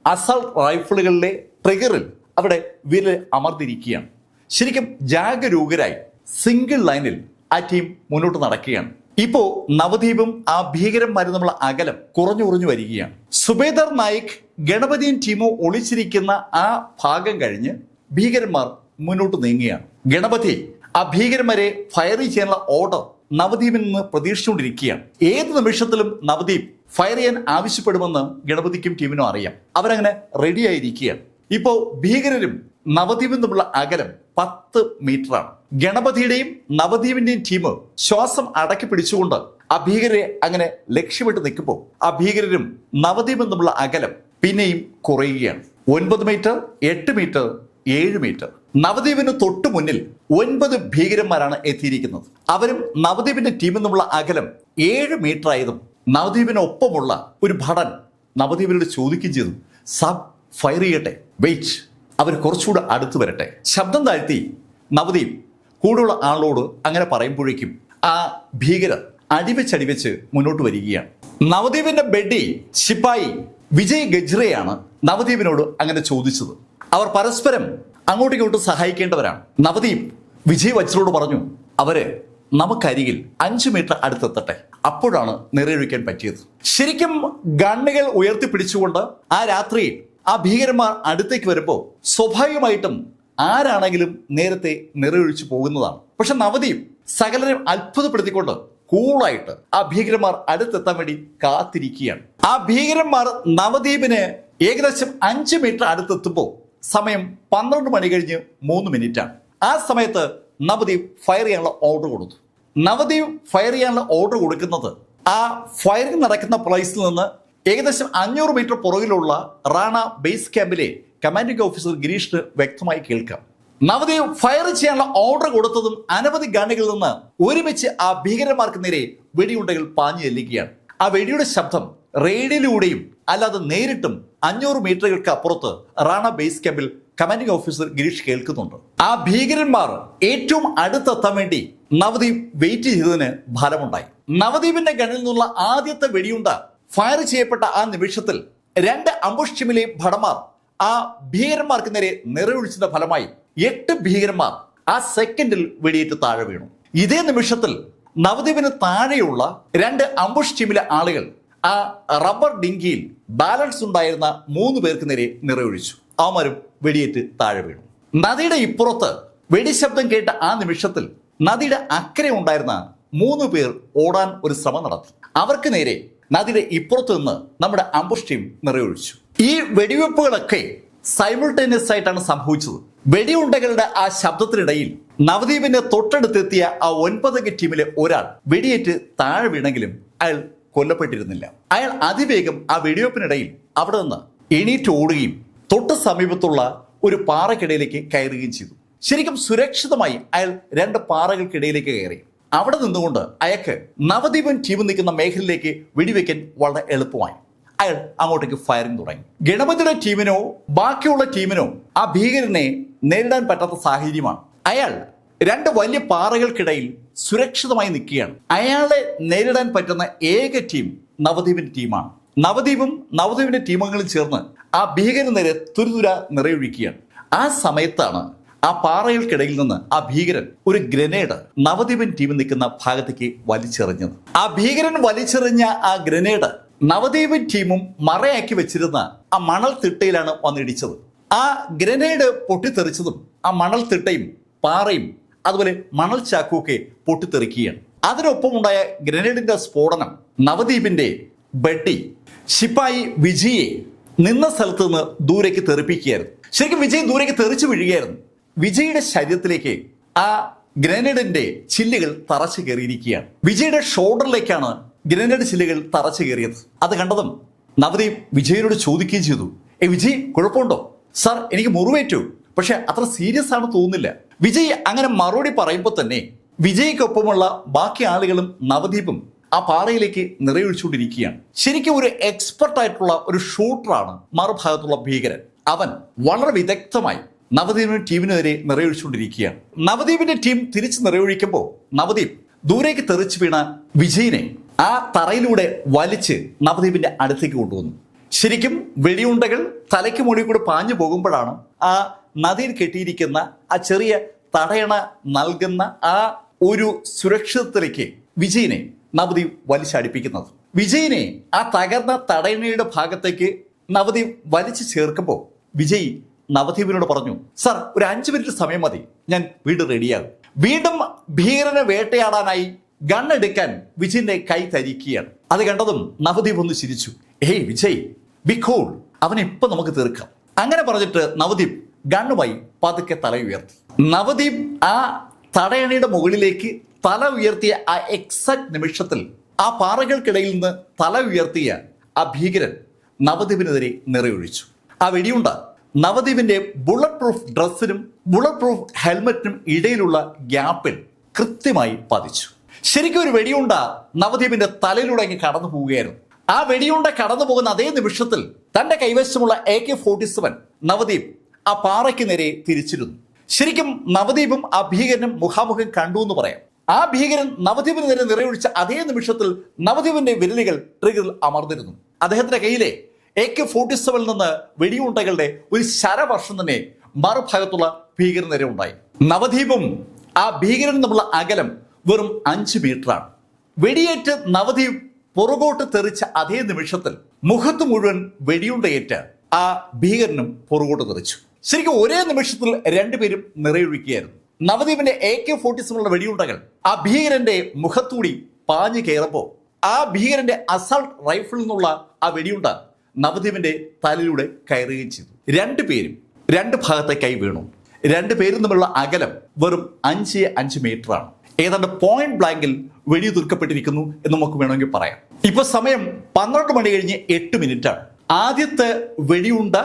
അസൾട്ട് റൈഫിളുകളിലെ ട്രിഗറിൽ അവിടെ വിരൽ അമർന്നിരിക്കുകയാണ്. ശരിക്കും ജാഗരൂകരായി സിംഗിൾ ലൈനിൽ ആ ടീം മുന്നോട്ട് നടക്കുകയാണ്. ഇപ്പോ നവദ്വീപും ആ ഭീകരന്മാരും തമ്മിലുള്ള അകലം കുറഞ്ഞു കുറഞ്ഞു വരികയാണ്. സുബേദർ നായിക് ഗണപതിയും ടീമും ഒളിച്ചിരിക്കുന്ന ആ ഭാഗം കഴിഞ്ഞ് ഭീകരന്മാർ മുന്നോട്ട് നീങ്ങുകയാണ്. ഗണപതി ആ ഭീകരന്മാരെ ഫയർ ചെയ്യാനുള്ള ഓർഡർ നവദ്വീപിൽ നിന്ന് പ്രതീക്ഷിച്ചുകൊണ്ടിരിക്കുകയാണ്. ഏത് നിമിഷത്തിലും നവദ്വീപ് ഫയർ ചെയ്യാൻ ആവശ്യപ്പെടുമെന്ന് ഗണപതിക്കും ടീമിനും അറിയാം. അവരങ്ങനെ റെഡി ആയിരിക്കുകയാണ്. ഇപ്പോ ഭീകരരും നവദ്വീപും തമ്മിലുള്ള അകലം പത്ത് മീറ്ററാണ്. ഗണപതിയുടെയും നവദ്വീപിന്റെയും ടീം ശ്വാസം അടക്കി പിടിച്ചുകൊണ്ട് ആ ഭീകരരെ അങ്ങനെ ലക്ഷ്യമിട്ട് നിൽക്കുമ്പോൾ ആ ഭീകരരും നവദ്വീപും തമ്മിലുള്ള അകലം പിന്നെയും കുറയുകയാണ്. ഒൻപത് മീറ്റർ എട്ട് മീറ്റർ ഏഴ് മീറ്റർ. നവദ്വീപിന് തൊട്ടു മുന്നിൽ ഒൻപത് ഭീകരന്മാരാണ് എത്തിയിരിക്കുന്നത്. അവരും നവദ്വീപിന്റെ ടീമിൽ നിന്നുള്ള അകലം ഏഴ് മീറ്റർ ആയതും നവദ്വീപിനൊപ്പമുള്ള ഒരു ഭടൻ നവദ്വീപിനോട് ചോദിക്കുകയും ചെയ്തു സബ് ഫയർ ചെയ്യട്ടെ വെയിറ്റ് അവർ കുറച്ചുകൂടെ അടുത്ത് വരട്ടെ. ശബ്ദം താഴ്ത്തി നവദ്വീപ് കൂടെയുള്ള ആളോട് അങ്ങനെ പറയുമ്പോഴേക്കും ആ ഭീകരർ അടിവെച്ചടിവെച്ച് മുന്നോട്ട് വരികയാണ്. നവദ്വീപിന്റെ ബെഡി ശിപ്പായി വിജയ് ഗജ്രയാണ് നവദ്വീപിനോട് അങ്ങനെ ചോദിച്ചത്. അവർ പരസ്പരം അങ്ങോട്ടും ഇങ്ങോട്ടും സഹായിക്കേണ്ടവരാണ്. നവദീപ് വിജയ് വജ്രോട് പറഞ്ഞു അവർ നമുക്കരികിൽ അഞ്ചു മീറ്റർ അടുത്തെത്തട്ടെ. അപ്പോഴാണ് നിറയൊഴിക്കാൻ പറ്റിയത്. ശരിക്കും ഗണ്ണുകൾ ഉയർത്തിപ്പിടിച്ചുകൊണ്ട് ആ രാത്രിയിൽ ആ ഭീകരന്മാർ അടുത്തേക്ക് വരുമ്പോൾ സ്വാഭാവികമായിട്ടും ആരാണെങ്കിലും നേരത്തെ നിറയൊഴിച്ചു പോകുന്നതാണ്. പക്ഷെ നവദീപ് സകലരെയും അത്ഭുതപ്പെടുത്തിക്കൊണ്ട് കൂളായിട്ട് ആ ഭീകരന്മാർ അടുത്തെത്താൻ വേണ്ടി കാത്തിരിക്കുകയാണ്. ആ ഭീകരന്മാർ നവദ്വീപിന് ഏകദേശം അഞ്ച് മീറ്റർ അടുത്തെത്തുമ്പോൾ സമയം പന്ത്രണ്ട് മണി കഴിഞ്ഞ് മൂന്ന് മിനിറ്റാണ്. ആ സമയത്ത് നവദ്വീപ് ഫയർ ചെയ്യാനുള്ള ഓർഡർ കൊടുത്തു. നവദ്വീപ് ഫയർ ചെയ്യാനുള്ള ഓർഡർ കൊടുക്കുന്നത്. ആ ഫയറിംഗ് നടക്കുന്ന പ്ലേസിൽ നിന്ന് ഏകദേശം അഞ്ഞൂറ് മീറ്റർ പുറകിലുള്ള റാണ ബേസ് ക്യാമ്പിലെ കമാൻഡിംഗ് ഓഫീസർ ഗിരീഷിന് വ്യക്തമായി കേൾക്കാം. നവദ്വീപ് ഫയർ ചെയ്യാനുള്ള ഓർഡർ കൊടുത്തതും അനവധി ഗണ്ണുകളിൽ നിന്ന് ഒരുമിച്ച് ആ ഭീകരന്മാർക്ക് നേരെ വെടിയുണ്ടകൾ പാഞ്ഞു ചെല്ലുകയാണ്. ആ വെടിയുടെ ശബ്ദം റേഡിയോയിലൂടെയും അല്ലാതെ നേരിട്ടും അഞ്ഞൂറ് മീറ്ററുകൾക്ക് അപ്പുറത്ത് റാണ ബേസ് ക്യാമ്പിൽ കമാൻഡിംഗ് ഓഫീസർ ഗിരീഷ് കേൾക്കുന്നുണ്ട്. ആ ഭീകരന്മാർ ഏറ്റവും അടുത്തെത്താൻ വേണ്ടി നവദ്വീപ് വെയിറ്റ് ചെയ്തതിന് ഫലമുണ്ടായി. നവദ്വീപിന്റെ കണ്ണിൽ നിന്നുള്ള ആദ്യത്തെ വെടിയുണ്ട ഫയർ ചെയ്യപ്പെട്ട ആ നിമിഷത്തിൽ രണ്ട് അംബുഷ് ഭടമാർ ആ ഭീകരന്മാർക്ക് നേരെ നിറയൊഴിച്ചതിന്റെ ഫലമായി എട്ട് ഭീകരന്മാർ ആ സെക്കൻഡിൽ വെടിയേറ്റ് താഴെ വീണു. ഇതേ നിമിഷത്തിൽ നവദ്വീപിന് താഴെയുള്ള രണ്ട് അംബുഷ് ടീമിലെ ആളുകൾ ആ റബ്ബർ ഡിങ്കിയിൽ ബാലൻസ് ഉണ്ടായിരുന്ന മൂന്ന് പേർക്ക് നേരെ നിറയൊഴിച്ചു. അവന്മാരും വെടിയേറ്റ് താഴെ വീണു. നദിയുടെ ഇപ്പുറത്ത് വെടിശബ്ദം കേട്ട ആ നിമിഷത്തിൽ നദിയുടെ അക്കരെ ഉണ്ടായിരുന്ന മൂന്ന് പേർ ഓടാൻ ഒരു ശ്രമം നടത്തി. അവർക്ക് നേരെ നദിയുടെ ഇപ്പുറത്ത് നിന്ന് നമ്മുടെ അംബുഷ് ടീം നിറയൊഴിച്ചു. ഈ വെടിവെപ്പുകളൊക്കെ സൈമിൾട്ടേനിയസ് ആയിട്ടാണ് സംഭവിച്ചത്. വെടിയുണ്ടകളുടെ ആ ശബ്ദത്തിനിടയിൽ നവദ്വീപിന്റെ തൊട്ടടുത്തെത്തിയ ആ ഒൻപതംഗ ടീമിലെ ഒരാൾ വെടിയേറ്റ് താഴെ വീണെങ്കിലും അയാൾ കൊല്ലപ്പെട്ടിരുന്നില്ല. അയാൾ അതിവേഗം ആ വെടിവെപ്പിനിടയിൽ അവിടെ നിന്ന് എണീറ്റ് ഓടുകയും തൊട്ട് സമീപത്തുള്ള ഒരു പാറക്കിടയിലേക്ക് കയറുകയും ചെയ്തു. ശരിക്കും സുരക്ഷിതമായി അയാൾ രണ്ട് പാറകൾക്കിടയിലേക്ക് കയറി. അവിടെ നിന്നുകൊണ്ട് അയാൾക്ക് നവദ്വീപൻ ടീം നിൽക്കുന്ന മേഖലയിലേക്ക് വെടിവെക്കാൻ വളരെ എളുപ്പമായി. അയാൾ അങ്ങോട്ടേക്ക് ഫയറിംഗ് തുടങ്ങി. ഗണപതിയുടെ ടീമിനോ ബാക്കിയുള്ള ടീമിനോ ആ ഭീകരനെ നേരിടാൻ പറ്റാത്ത സാഹചര്യമാണ്. അയാൾ രണ്ട് വലിയ പാറകൾക്കിടയിൽ സുരക്ഷിതമായി നിൽക്കുകയാണ്. അയാളെ നേരിടാൻ പറ്റുന്ന ഏക ടീം നവദ്വീപിന്റെ ടീമാണ് നവദ്വീപും നവദ്വീപിന്റെ ടീമുകളും ചേർന്ന് ആ ഭീകരനെതിരെ തുരുതുര നിറയൊഴിക്കുകയാണ്. ആ സമയത്താണ് ആ പാറകൾക്കിടയിൽ നിന്ന് ആ ഭീകരൻ ഒരു ഗ്രനേഡ് നവദ്വീപൻ ടീം നിൽക്കുന്ന ഭാഗത്തേക്ക് വലിച്ചെറിഞ്ഞത്. ആ ഭീകരൻ വലിച്ചെറിഞ്ഞ ആ ഗ്രനേഡ് നവദ്വീപൻ ടീമും മറയാക്കി വെച്ചിരുന്ന ആ മണൽ തിട്ടയിലാണ് വന്നിടിച്ചത് ആ ഗ്രനേഡ് പൊട്ടിത്തെറിച്ചതും ആ മണൽ തിട്ടയും പാറയും അതുപോലെ മണൽ ചാക്കുമൊക്കെ പൊട്ടിത്തെറിക്കുകയാണ്. അതിനൊപ്പം ഉണ്ടായ ഗ്രനേഡിന്റെ സ്ഫോടനം നവദ്വീപിന്റെ ബെട്ടി ശിപ്പായി വിജയെ നിന്ന സ്ഥലത്ത് നിന്ന് ദൂരേക്ക് തെറിപ്പിക്കുകയായിരുന്നു. ശരിക്കും വിജയ് ദൂരേക്ക് തെറിച്ചു വീഴുകയായിരുന്നു. വിജയുടെ ശരീരത്തിലേക്ക് ആ ഗ്രനേഡിന്റെ ചില്ലുകൾ തറച്ചു കയറിയിരിക്കുകയാണ്. വിജയുടെ ഷോൾഡറിലേക്കാണ് ഗ്രനേഡ് ചില്ലുകൾ തറച്ചു കയറിയത്. അത് കണ്ടതും നവദീപ് വിജയനോട് ചോദിക്കുകയും ചെയ്തു. ഏ വിജയ് കുഴപ്പമുണ്ടോ? സാർ എനിക്ക് മുറിവേറ്റു. പക്ഷെ അത്ര സീരിയസ് ആണ് തോന്നുന്നില്ല. വിജയ് അങ്ങനെ മറുപടി പറയുമ്പോൾ തന്നെ വിജയ്ക്കൊപ്പമുള്ള ബാക്കി ആളുകളും നവദീപും ആ പാറയിലേക്ക് നിറയൊഴിച്ചുകൊണ്ടിരിക്കുകയാണ്. ശരിക്കും ഒരു എക്സ്പെർട്ട് ആയിട്ടുള്ള ഒരു ഷൂട്ടറാണ് മറുഭാഗത്തുള്ള ഭീകരൻ. അവൻ വളരെ വിദഗ്ധമായി നവദ്വീപിന്റെ ടീമിനെതിരെ നിറയൊഴിച്ചുകൊണ്ടിരിക്കുകയാണ്. നവദീപിന്റെ ടീം തിരിച്ച് നിറയൊഴിക്കുമ്പോൾ നവദീപ് ദൂരേക്ക് തെറിച്ച് വീണ വിജയിനെ ആ തറയിലൂടെ വലിച്ച് നവദീപിന്റെ അടുത്തേക്ക് കൊണ്ടുവന്നു. ശരിക്കും വെടിയുണ്ടകൾ തലയ്ക്ക് മുകളിൽ കൂടെ പാഞ്ഞു പോകുമ്പോഴാണ് ആ നദിയിൽ കെട്ടിയിരിക്കുന്ന ആ ചെറിയ തടയണ നൽകുന്ന ആ ഒരു സുരക്ഷിതത്തിലേക്ക് വിജയിനെ നവദീപ് വലിച്ചടിപ്പിക്കുന്നത്. വിജയിനെ ആ തകർന്ന തടയണയുടെ ഭാഗത്തേക്ക് നവദീപ് വലിച്ചു ചേർക്കുമ്പോൾ വിജയ് നവദീപിനോട് പറഞ്ഞു സർ ഒരു അഞ്ചു മിനിറ്റ് സമയം മതി ഞാൻ വീട് റെഡിയാകും. വീണ്ടും ഭീകരനെ വേട്ടയാടാനായി ഗണ്ണെടുക്കാൻ വിജയന്റെ കൈ തരിക്കുകയാണ്. അത് കണ്ടതും നവദീപ് ഒന്ന് ചിരിച്ചു. ഏയ് വിജയ് ബി കൂൾ അവനെ ഇപ്പൊ നമുക്ക് തീർക്കാം. അങ്ങനെ പറഞ്ഞിട്ട് നവദീപ് ഗണ്ണുമായി പതുക്കെ തല ഉയർത്തി. നവദീപ് ആ തടയണയുടെ മുകളിലേക്ക് തല ഉയർത്തിയ ആ എക്സാക്ട് നിമിഷത്തിൽ ആ പാറകൾക്കിടയിൽ നിന്ന് തല ഉയർത്തിയ ആ ഭീകരൻ നവദീപിനെതിരെ നിറയൊഴിച്ചു. ആ വെടിയുണ്ട? നവദീപിന്റെ ബുള്ളറ്റ് പ്രൂഫ് ഡ്രസ്സിനും ബുള്ളറ്റ് പ്രൂഫ് ഹെൽമറ്റിനും ഇടയിലുള്ള ഗ്യാപ്പിൽ കൃത്യമായി പതിച്ചു. ശരിക്കും ഒരു വെടിയുണ്ട നവദീപിന്റെ തലയിലൂടെ അങ്ങ് കടന്നു പോവുകയായിരുന്നു. ആ വെടിയുണ്ട കടന്നു പോകുന്ന അതേ നിമിഷത്തിൽ തന്റെ കൈവശമുള്ള A K forty seven Navdeep ആ പാറയ്ക്ക് നേരെ തിരിച്ചിരുന്നു. ശരിക്കും നവദീപും ആ ഭീകരനും മുഖാമുഖം കണ്ടു എന്ന് പറയാം. ആ ഭീകരൻ നവദീപിന് നേരെ നിറയൊഴിച്ച അതേ നിമിഷത്തിൽ നവദീപിന്റെ വിരലുകൾ ട്രിഗറിൽ അമർന്നിരുന്നു. അദ്ദേഹത്തിന്റെ കയ്യിലെ എ കെ ഫോർട്ടി സെവനിൽ നിന്ന് വെടിയുണ്ടകളുടെ ഒരു ശരവർഷം തന്നെ മറുഭാഗത്തുള്ള ഭീകരൻ നിര ഉണ്ടായി നവദ്വീപും ആ ഭീകരനും തമ്മിലുള്ള അകലം വെറും അഞ്ച് മീറ്ററാണ്. വെടിയേറ്റ് നവദ്വീപ് പുറകോട്ട് തെറിച്ച അതേ നിമിഷത്തിൽ മുഖത്ത് മുഴുവൻ വെടിയുണ്ടയേറ്റ് ആ ഭീകരനും പുറകോട്ട് തെറിച്ചു. ശരിക്കും ഒരേ നിമിഷത്തിൽ രണ്ടുപേരും നിറയൊഴിക്കുകയായിരുന്നു നവദ്വീപിന്റെ എ കെ ഫോർട്ടി സെവനുള്ള വെടിയുണ്ടകൾ ആ ഭീകരന്റെ മുഖത്തൂടി പാഞ്ഞു കയറുമ്പോൾ ആ ഭീകരന്റെ അസൾട്ട് റൈഫിളിൽ നിന്നുള്ള ആ വെടിയുണ്ട നവദീപിന്റെ തലയിലൂടെ കയറുകയും ചെയ്തു. രണ്ടു പേരും രണ്ട് ഭാഗത്തെ കൈ വീണു രണ്ടുപേരും തമ്മിലുള്ള അകലം വെറും അഞ്ച് അഞ്ച് മീറ്റർ ആണ്. ഏതാണ്ട് പോയിന്റ് ബ്ലാങ്കിൽ വെടി തീർക്കപ്പെട്ടിരിക്കുന്നു എന്ന് നമുക്ക് വേണമെങ്കിൽ പറയാം. ഇപ്പൊ സമയം പന്ത്രണ്ട് മണി കഴിഞ്ഞ് എട്ട് മിനിറ്റ് ആണ്. ആദ്യത്തെ വെടിയുണ്ട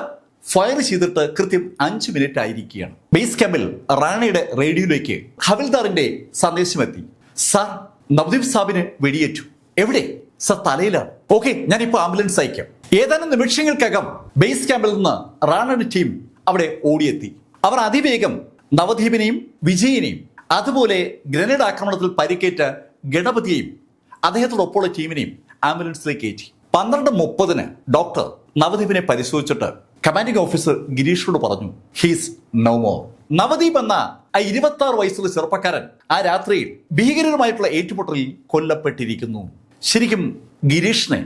ഫയർ ചെയ്തിട്ട് കൃത്യം അഞ്ച് മിനിറ്റ് ആയിരിക്കുകയാണ്. ബേസ് ക്യാമ്പിൽ റാണയുടെ റേഡിയോയിലേക്ക് ഹവിൽദാറിന്റെ സന്ദേശമെത്തി. സർ നവദീപ് സാബിന് വെടിയേറ്റു. എവിടെ? സർ തലയിലാണ്. ഓക്കെ ഞാനിപ്പോ ആംബുലൻസ് അയക്കാം. ഏതാനും നിമിഷങ്ങൾക്കകം ബേസ് ക്യാമ്പിൽ നിന്ന് റാണയുടെ ടീം അവിടെ ഓടിയെത്തി. അവർ അതിവേഗം നവദീപിനെയും വിജയിനെയും അതുപോലെ ഗ്രനേഡ് ആക്രമണത്തിൽ പരിക്കേറ്റ ഗണപതിയെയും അദ്ദേഹത്തോടൊപ്പമുള്ള ടീമിനെയും ആംബുലൻസിലേക്ക് കയറ്റി. പന്ത്രണ്ട് മുപ്പതിന് ഡോക്ടർ നവദീപിനെ പരിശോധിച്ചിട്ട് കമാൻഡിംഗ് ഓഫീസർ ഗിരീഷോട് പറഞ്ഞു ഹീസ് നോ മോർ നവദീപ് എന്ന ആ ഇരുപത്തി ആറ് വയസ്സുള്ള ചെറുപ്പക്കാരൻ ആ രാത്രിയിൽ ഭീകരരുമായിട്ടുള്ള ഏറ്റുമുട്ടലിൽ കൊല്ലപ്പെട്ടിരിക്കുന്നു. ശരിക്കും ഗിരീഷിനെ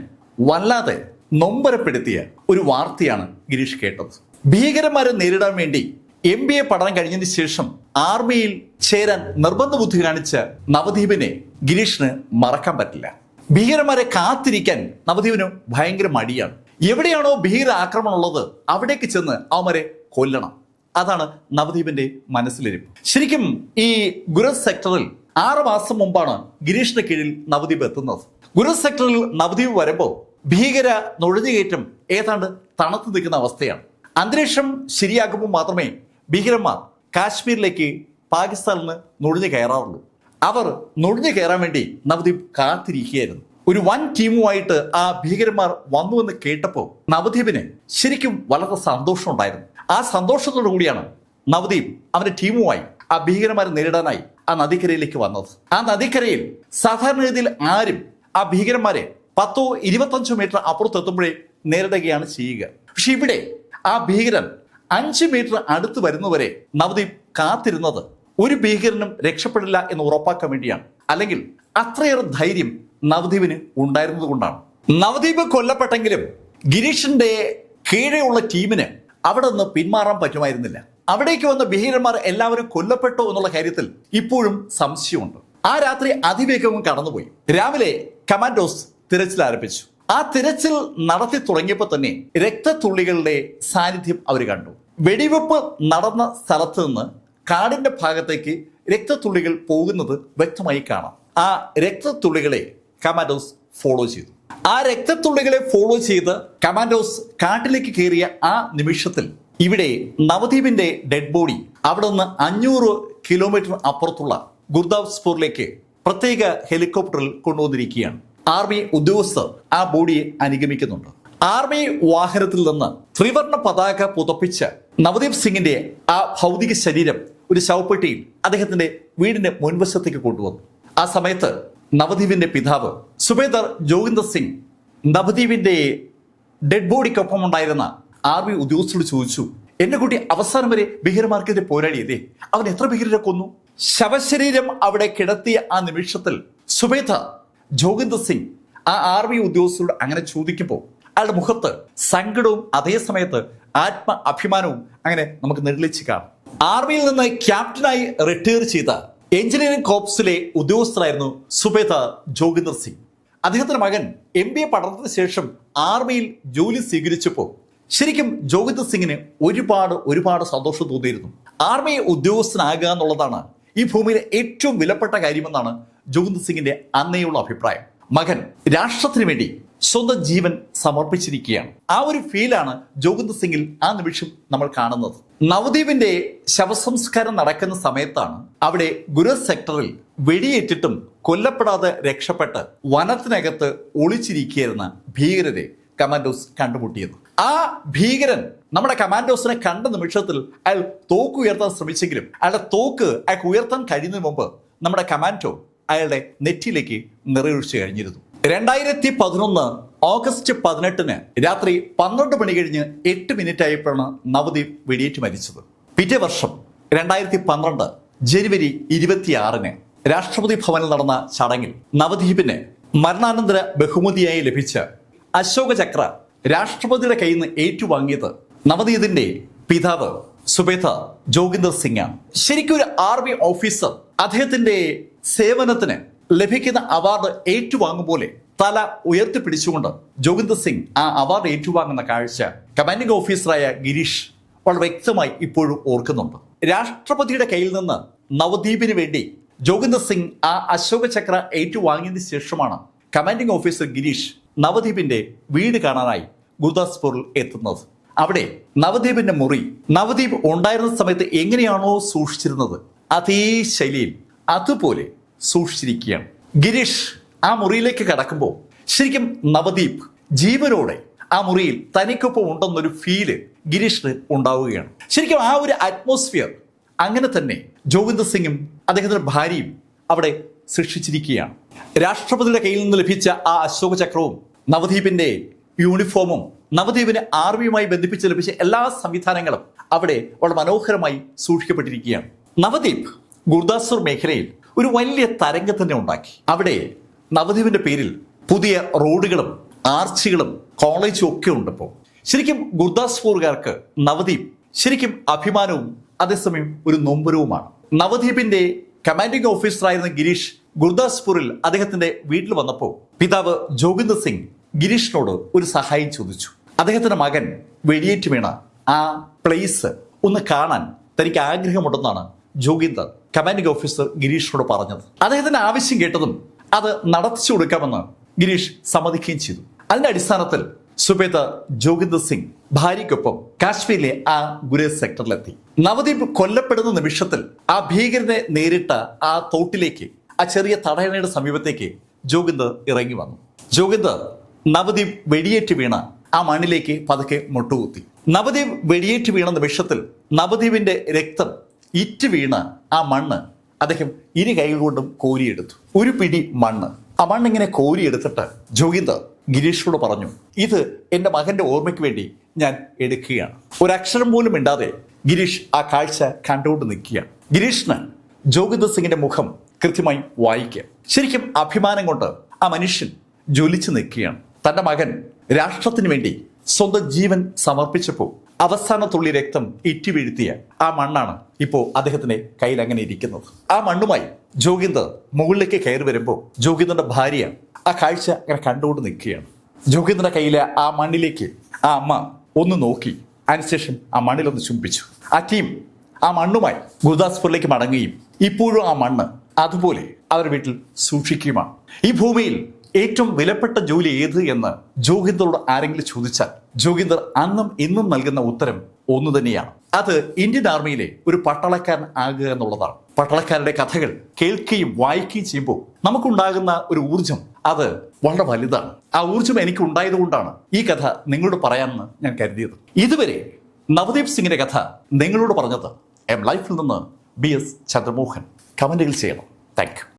വല്ലാതെ നൊമ്പരപ്പെടുത്തിയ ഒരു വാർത്തയാണ് ഗിരീഷ് കേട്ടത്. ഭീകരന്മാരെ നേരിടാൻ വേണ്ടി എം ബി എ പഠനം കഴിഞ്ഞതിന് ശേഷം ആർമിയിൽ ചേരാൻ നിർബന്ധ ബുദ്ധി കാണിച്ച നവദീപിനെ ഗിരീഷിന് മറക്കാൻ പറ്റില്ല. ഭീകരന്മാരെ കാത്തിരിക്കാൻ നവദീപിന് ഭയങ്കര മടിയാണ്. എവിടെയാണോ ഭീകര ആക്രമണം ഉള്ളത് അവിടേക്ക് ചെന്ന് അവന്മാരെ കൊല്ലണം. അതാണ് നവദീപിന്റെ മനസ്സിലിരിപ്പ്. ശരിക്കും ഈ ഗുരസ് സെക്ടറിൽ ആറ് മാസം മുമ്പാണ് ഗിരീഷിന്റെ കീഴിൽ നവദ്വീപ് എത്തുന്നത്. ഗുരു സെക്ടറിൽ നവദ്വീപ് വരുമ്പോൾ ഭീകര നുഴഞ്ഞുകയറ്റം ഏതാണ്ട് തണുത്തു നിൽക്കുന്ന അവസ്ഥയാണ്. അന്തരീക്ഷം ശരിയാക്കുമ്പോൾ മാത്രമേ ഭീകരന്മാർ കാശ്മീരിലേക്ക് പാകിസ്ഥാനിൽ നിന്ന് നുഴഞ്ഞു കയറാറുള്ളൂ. അവർ നുഴഞ്ഞു കയറാൻ വേണ്ടി നവദ്വീപ് കാത്തിരിക്കുകയായിരുന്നു. ഒരു വൻ ടീമുമായിട്ട് ആ ഭീകരന്മാർ വന്നുവെന്ന് കേട്ടപ്പോൾ നവദ്വീപിന് ശരിക്കും വളരെ സന്തോഷം ഉണ്ടായിരുന്നു. ആ സന്തോഷത്തോടു കൂടിയാണ് നവദ്വീപ് അവന്റെ ടീമുമായി ആ ഭീകരന്മാരെ നേരിടാനായി ആ നദിക്കരയിലേക്ക് വന്നത്. ആ നദിക്കരയിൽ സാധാരണഗതിയിൽ ആരും ആ ഭീകരന്മാരെ പത്തോ ഇരുപത്തഞ്ചോ മീറ്റർ അപ്പുറത്തെത്തുമ്പോഴേ നേരിടുകയാണ് ചെയ്യുക. പക്ഷെ ഇവിടെ ആ ഭീകരൻ അഞ്ച് മീറ്റർ അടുത്ത് വരുന്നവരെ നവദീപ് കാത്തിരുന്നത് ഒരു ഭീകരനും രക്ഷപ്പെടില്ല എന്ന് ഉറപ്പാക്കാൻ വേണ്ടിയാണ്. അല്ലെങ്കിൽ അത്രയേറെ ധൈര്യം നവദീപിന് ഉണ്ടായിരുന്നത് കൊണ്ടാണ്. നവദീപ് കൊല്ലപ്പെട്ടെങ്കിലും ഗിരീഷിന്റെ കീഴെയുള്ള ടീമിന് അവിടെ നിന്ന് പിന്മാറാൻ പറ്റുമായിരുന്നില്ല. അവിടേക്ക് വന്ന ഭീകരന്മാർ എല്ലാവരും കൊല്ലപ്പെട്ടു എന്നുള്ള കാര്യത്തിൽ ഇപ്പോഴും സംശയമുണ്ട്. ആ രാത്രി അതിവേഗവും കടന്നുപോയി. രാവിലെ കമാൻഡോസ് തിരച്ചിൽ ആരംഭിച്ചു. ആ തിരച്ചിൽ നടത്തി തുടങ്ങിയപ്പോൾ തന്നെ രക്തത്തുള്ളികളുടെ സാന്നിധ്യം അവർ കണ്ടു. വെടിവെപ്പ് നടന്ന സ്ഥലത്ത് നിന്ന് കാടിന്റെ ഭാഗത്തേക്ക് രക്തത്തുള്ളികൾ പോകുന്നത് വ്യക്തമായി കാണാം. ആ രക്തത്തുള്ളികളെ കമാൻഡോസ് ഫോളോ ചെയ്തു. ആ രക്തത്തുള്ളികളെ ഫോളോ ചെയ്ത് കമാൻഡോസ് കാട്ടിലേക്ക് കയറിയ ആ നിമിഷത്തിൽ ഇവിടെ നവദ്വീപിന്റെ ഡെഡ് ബോഡി അവിടെ നിന്ന് അഞ്ഞൂറ് കിലോമീറ്റർ അപ്പുറത്തുള്ള ഗുർദാസ്പൂരിലേക്ക് പ്രത്യേക ഹെലികോപ്റ്ററിൽ കൊണ്ടുവന്നിരിക്കുകയാണ്. ആർമി ഉദ്യോഗസ്ഥർ ആ ബോഡിയെ അനുഗമിക്കുന്നുണ്ട്. ആർമി വാഹനത്തിൽ നിന്ന് ത്രിവർണ പതാക പുതപ്പിച്ച നവദീപ് സിംഗിന്റെ ആ ഭൗതിക ശരീരം ഒരു ശവപ്പെട്ടിയിൽ അദ്ദേഹത്തിന്റെ വീടിന്റെ മുൻവശത്തേക്ക് കൊണ്ടുവന്നു. ആ സമയത്ത് നവദ്വീപിന്റെ പിതാവ് സുബേദർ ജോഗിന്ദർ സിംഗ് നവദ്വീപിന്റെ ഡെഡ് ബോഡിക്കൊപ്പം ഉണ്ടായിരുന്ന ആർമി ഉദ്യോഗസ്ഥരോട് ചോദിച്ചു എന്റെ കുട്ടി അവസാനം വരെ ഭീകരമാർക്കെതിരെ പോരാടിയതേ അവൻ എത്ര ഭീകരരെ കൊന്നു? ശവശരീരം അവിടെ കിടത്തിയ ആ നിമിഷത്തിൽ സുബേദ ജോഗിന്ദർ സിംഗ് ആ ആർമി ഉദ്യോഗസ്ഥരോട് അങ്ങനെ ചോദിക്കുമ്പോൾ അയാളുടെ മുഖത്ത് സങ്കടവും അതേ സമയത്ത് ആത്മ അഭിമാനവും അങ്ങനെ നമുക്ക് നിർലിച്ച് കാണാം. ആർമിയിൽ നിന്ന് ക്യാപ്റ്റനായി റിട്ടയർ ചെയ്ത എഞ്ചിനീയറിംഗ് കോപ്സിലെ ഉദ്യോഗസ്ഥരായിരുന്നു സുബേദ ജോഗിന്ദർ സിംഗ്. അദ്ദേഹത്തിന്റെ മകൻ എം ബി എ പഠനത്തിന് ശേഷം ആർമിയിൽ ജോലി സ്വീകരിച്ചപ്പോൾ ശരിക്കും ജോഗിന്ദർ സിംഗിന് ഒരുപാട് ഒരുപാട് സന്തോഷം തോന്നിയിരുന്നു. ആർമി ഉദ്യോഗസ്ഥനാകുക എന്നുള്ളതാണ് ഈ ഭൂമിയിലെ ഏറ്റവും വിലപ്പെട്ട കാര്യമെന്നാണ് ജോഗിന്ദർ സിംഗിന്റെ അന്നേയുള്ള അഭിപ്രായം. മകൻ രാഷ്ട്രത്തിന് വേണ്ടി സ്വന്തം ജീവൻ സമർപ്പിച്ചിരിക്കുകയാണ്. ആ ഒരു ഫീലാണ് ജോഗിന്ദർ സിംഗിൽ ആ നിമിഷം നമ്മൾ കാണുന്നത്. നവദ്വീപിന്റെ ശവസംസ്കാരം നടക്കുന്ന സമയത്താണ് അവിടെ ഗുരു സെക്ടറിൽ വെടിയേറ്റിട്ടും കൊല്ലപ്പെടാതെ രക്ഷപ്പെട്ട് വനത്തിനകത്ത് ഒളിച്ചിരിക്കുകയായിരുന്ന ഭീകരരെ കമാൻഡോസ് കണ്ടുമുട്ടിയത്. ആ ഭീകരൻ നമ്മുടെ കമാൻഡോസിനെ കണ്ട നിമിഷത്തിൽ അയാൾ തോക്ക് ഉയർത്താൻ ശ്രമിച്ചെങ്കിലും അയാളുടെ തോക്ക് അയാൾക്ക് ഉയർത്താൻ കഴിയുന്നതിന് മുമ്പ് നമ്മുടെ കമാൻഡോ അയാളുടെ നെറ്റിയിലേക്ക് നിറയൊഴിച്ചു കഴിഞ്ഞിരുന്നു. രണ്ടായിരത്തി പതിനൊന്ന് ഓഗസ്റ്റ് പതിനെട്ടിന് രാത്രി പന്ത്രണ്ട് മണി കഴിഞ്ഞ് എട്ട് മിനിറ്റ് ആയപ്പോഴാണ് നവദീപ് വെടിയേറ്റ് മരിച്ചത്. പിറ്റേ വർഷം രണ്ടായിരത്തി പന്ത്രണ്ട് ജനുവരി ഇരുപത്തിയാറിന് രാഷ്ട്രപതി ഭവനിൽ നടന്ന ചടങ്ങിൽ നവദ്വീപിന് മരണാനന്തര ബഹുമതിയായി ലഭിച്ച അശോക ചക്ര രാഷ്ട്രപതിയുടെ കയ്യിൽ നിന്ന് ഏറ്റുവാങ്ങിയത് നവദീപിന്റെ പിതാവ് സുബേത ജോഗിന്ദർ സിംഗ് ആണ് ശരിക്കും ഒരു ആർമി ഓഫീസർ അദ്ദേഹത്തിന്റെ സേവനത്തിന് ലഭിക്കുന്ന അവാർഡ് ഏറ്റുവാങ്ങും തല ഉയർത്തിപ്പിടിച്ചുകൊണ്ട് ജോഗിന്ദർ സിംഗ് ആ അവാർഡ് ഏറ്റുവാങ്ങുന്ന കാഴ്ച കമാൻഡിംഗ് ഓഫീസറായ ഗിരീഷ് വളരെ വ്യക്തമായി ഇപ്പോഴും ഓർക്കുന്നുണ്ട്. രാഷ്ട്രപതിയുടെ കയ്യിൽ നിന്ന് നവദ്വീപിന് വേണ്ടി ജോഗിന്ദർ സിംഗ് ആ അശോക ചക്ര ഏറ്റുവാങ്ങിയതിനു ശേഷമാണ് കമാൻഡിംഗ് ഓഫീസർ ഗിരീഷ് നവദ്വീപിന്റെ വീട് കാണാനായി ഗുരുദാസ്പൂരിൽ എത്തുന്നത്. അവിടെ നവദ്വീപിന്റെ മുറി നവദ്വീപ് ഉണ്ടായിരുന്ന സമയത്ത് എങ്ങനെയാണോ സൂക്ഷിച്ചിരുന്നത്? അതേ ശൈലിയിൽ അതുപോലെ സൂക്ഷിച്ചിരിക്കുകയാണ്. ഗിരീഷ് ആ മുറിയിലേക്ക് കടക്കുമ്പോൾ ശരിക്കും നവദീപ് ജീവനോടെ ആ മുറിയിൽ തനിക്കൊപ്പം ഉണ്ടെന്നൊരു ഫീൽ ഗിരീഷിന് ഉണ്ടാവുകയാണ്. ശരിക്കും ആ ഒരു അറ്റ്മോസ്ഫിയർ അങ്ങനെ തന്നെ ജോവിന്ദർ സിംഗും അദ്ദേഹത്തിന്റെ ഭാര്യയും അവിടെ സൃഷ്ടിച്ചിരിക്കുകയാണ്. രാഷ്ട്രപതിയുടെ കയ്യിൽ നിന്ന് ലഭിച്ച ആ അശോക ചക്രവും നവദ്വീപിന്റെ യൂണിഫോമും നവദ്വീപിനെ ആർമിയുമായി ബന്ധിപ്പിച്ച് ലഭിച്ച എല്ലാ സംവിധാനങ്ങളും അവിടെ വളരെ മനോഹരമായി സൂക്ഷിക്കപ്പെട്ടിരിക്കുകയാണ്. നവദ്വീപ് ഗുർദാസ്പൂർ മേഖലയിൽ ഒരു വലിയ തരംഗം തന്നെ ഉണ്ടാക്കി. അവിടെ നവദ്വീപിന്റെ പേരിൽ പുതിയ റോഡുകളും ആർച്ചുകളും കോളേജും ഒക്കെ ഉണ്ടപ്പോൾ ശരിക്കും ഗുർദാസ്പൂർകാർക്ക് നവദ്വീപ് ശരിക്കും അഭിമാനവും അതേസമയം ഒരു നൊമ്പരവുമാണ്. നവദ്വീപിന്റെ കമാൻഡിംഗ് ഓഫീസറായിരുന്ന ഗിരീഷ് ഗുർദാസ്പൂരിൽ അദ്ദേഹത്തിന്റെ വീട്ടിൽ വന്നപ്പോൾ പിതാവ് ജോഗിന്ദർ സിംഗ് ഗിരീഷിനോട് ഒരു സഹായം ചോദിച്ചു. അദ്ദേഹത്തിന്റെ മകൻ വെടിയേറ്റ് വീണ ആ പ്ലേസ് ഒന്ന് കാണാൻ തനിക്ക് ആഗ്രഹമുണ്ടെന്നാണ് ജോഗിന്ദർ കമാൻഡിംഗ് ഓഫീസർ ഗിരീഷിനോട് പറഞ്ഞത്. അദ്ദേഹത്തിന്റെ ആവശ്യം കേട്ടതും അത് നടത്തിച്ചു കൊടുക്കാമെന്ന് ഗിരീഷ് സമ്മതിക്കുകയും ചെയ്തു. അതിന്റെ അടിസ്ഥാനത്തിൽ സുബേദ ജോഗിന്ദർ സിംഗ് ഭാര്യയ്ക്കൊപ്പം കാശ്മീരിലെ ആ ഗുരേ സെക്ടറിലെത്തി. നവദീപ് കൊല്ലപ്പെടുന്ന നിമിഷത്തിൽ ആ ഭീകരനെ നേരിട്ട ആ തോട്ടിലേക്ക് ആ ചെറിയ തടയണയുടെ സമീപത്തേക്ക് ജോഗിന്ദർ ഇറങ്ങി വന്നു. ജോഗിന്ദർ നവദീപ് വെടിയേറ്റ് വീണ ആ മണ്ണിലേക്ക് പതുക്കെ മുട്ടുകുത്തി. നവദീപ് വെടിയേറ്റ് വീണ നിമിഷത്തിൽ നവദീപിന്റെ രക്തം ഇറ്റ് വീണ ആ മണ്ണ് അദ്ദേഹം ഇരു കൈകൾ കൊണ്ടും കോരിയെടുത്തു. ഒരു പിടി മണ്ണ്. ആ മണ്ണിങ്ങനെ കോരിയെടുത്തിട്ട് ജോഗിന്ദർ ഗിരീഷോട് പറഞ്ഞു ഇത് എന്റെ മകന്റെ ഓർമ്മയ്ക്ക് വേണ്ടി ഞാൻ എടുക്കുകയാണ്. ഒരക്ഷരം പോലും ഇണ്ടാതെ ഗിരീഷ് ആ കാഴ്ച കണ്ടുകൊണ്ട് നിൽക്കുകയാണ്. ഗിരീഷിന് ജോഗിന്ദർ സിംഗിന്റെ മുഖം കൃത്യമായി വായിക്കുക ശരിക്കും അഭിമാനം കൊണ്ട് ആ മനുഷ്യൻ ജ്വലിച്ചു നിൽക്കുകയാണ്. തന്റെ മകൻ രാഷ്ട്രത്തിന് വേണ്ടി സ്വന്തം ജീവൻ സമർപ്പിച്ചപ്പോൾ അവസാന തുള്ളി രക്തം ഇറ്റി വീഴ്ത്തിയ ആ മണ്ണാണ് ഇപ്പോൾ അദ്ദേഹത്തിന്റെ കയ്യിൽ അങ്ങനെ ഇരിക്കുന്നത്. ആ മണ്ണുമായി ജോഗിന്ദർ മുകളിലേക്ക് കയറി വരുമ്പോൾ ജോഗിന്ദറിന്റെ ഭാര്യ ആ കാഴ്ച അങ്ങനെ കണ്ടുകൊണ്ട് നിൽക്കുകയാണ്. ജോഗിന്ദറിന്റെ കയ്യിലെ ആ മണ്ണിലേക്ക് ആ അമ്മ ഒന്ന് നോക്കി. അതിനുശേഷം ആ മണ്ണിലൊന്ന് ചുംബിച്ചു. ആ ടീം ആ മണ്ണുമായി ഗുരുദാസ്പൂരിലേക്ക് മടങ്ങുകയും ഇപ്പോഴും ആ മണ്ണ് അതുപോലെ അവരുടെ വീട്ടിൽ സൂക്ഷിക്കുകയുമാണ്. ഈ ഭൂമിയിൽ ഏറ്റവും വിലപ്പെട്ട ജോലി ഏത് എന്ന് ജോഗിന്ദറോട് ആരെങ്കിലും ചോദിച്ചാൽ ജോഗിന്ദർ അന്നും ഇന്നും നൽകുന്ന ഉത്തരം ഒന്നു തന്നെയാണ്. അത് ഇന്ത്യൻ ആർമിയിലെ ഒരു പട്ടാളക്കാരൻ ആകുക എന്നുള്ളതാണ്. പട്ടാളക്കാരുടെ കഥകൾ കേൾക്കുകയും വായിക്കുകയും ചെയ്യുമ്പോൾ നമുക്കുണ്ടാകുന്ന ഒരു ഊർജം അത് വളരെ വലുതാണ്. ആ ഊർജം എനിക്ക് ഉണ്ടായതുകൊണ്ടാണ് ഈ കഥ നിങ്ങളോട് പറയാമെന്ന് ഞാൻ കരുതിയത്. ഇതുവരെ നവദീപ് സിംഗിന്റെ കഥ നിങ്ങളോട് പറഞ്ഞത് എം ലൈഫിൽ നിന്ന് ബി എസ് ചന്ദ്രമോഹൻ. കമന്റുകൾ ചെയ്യണം. താങ്ക്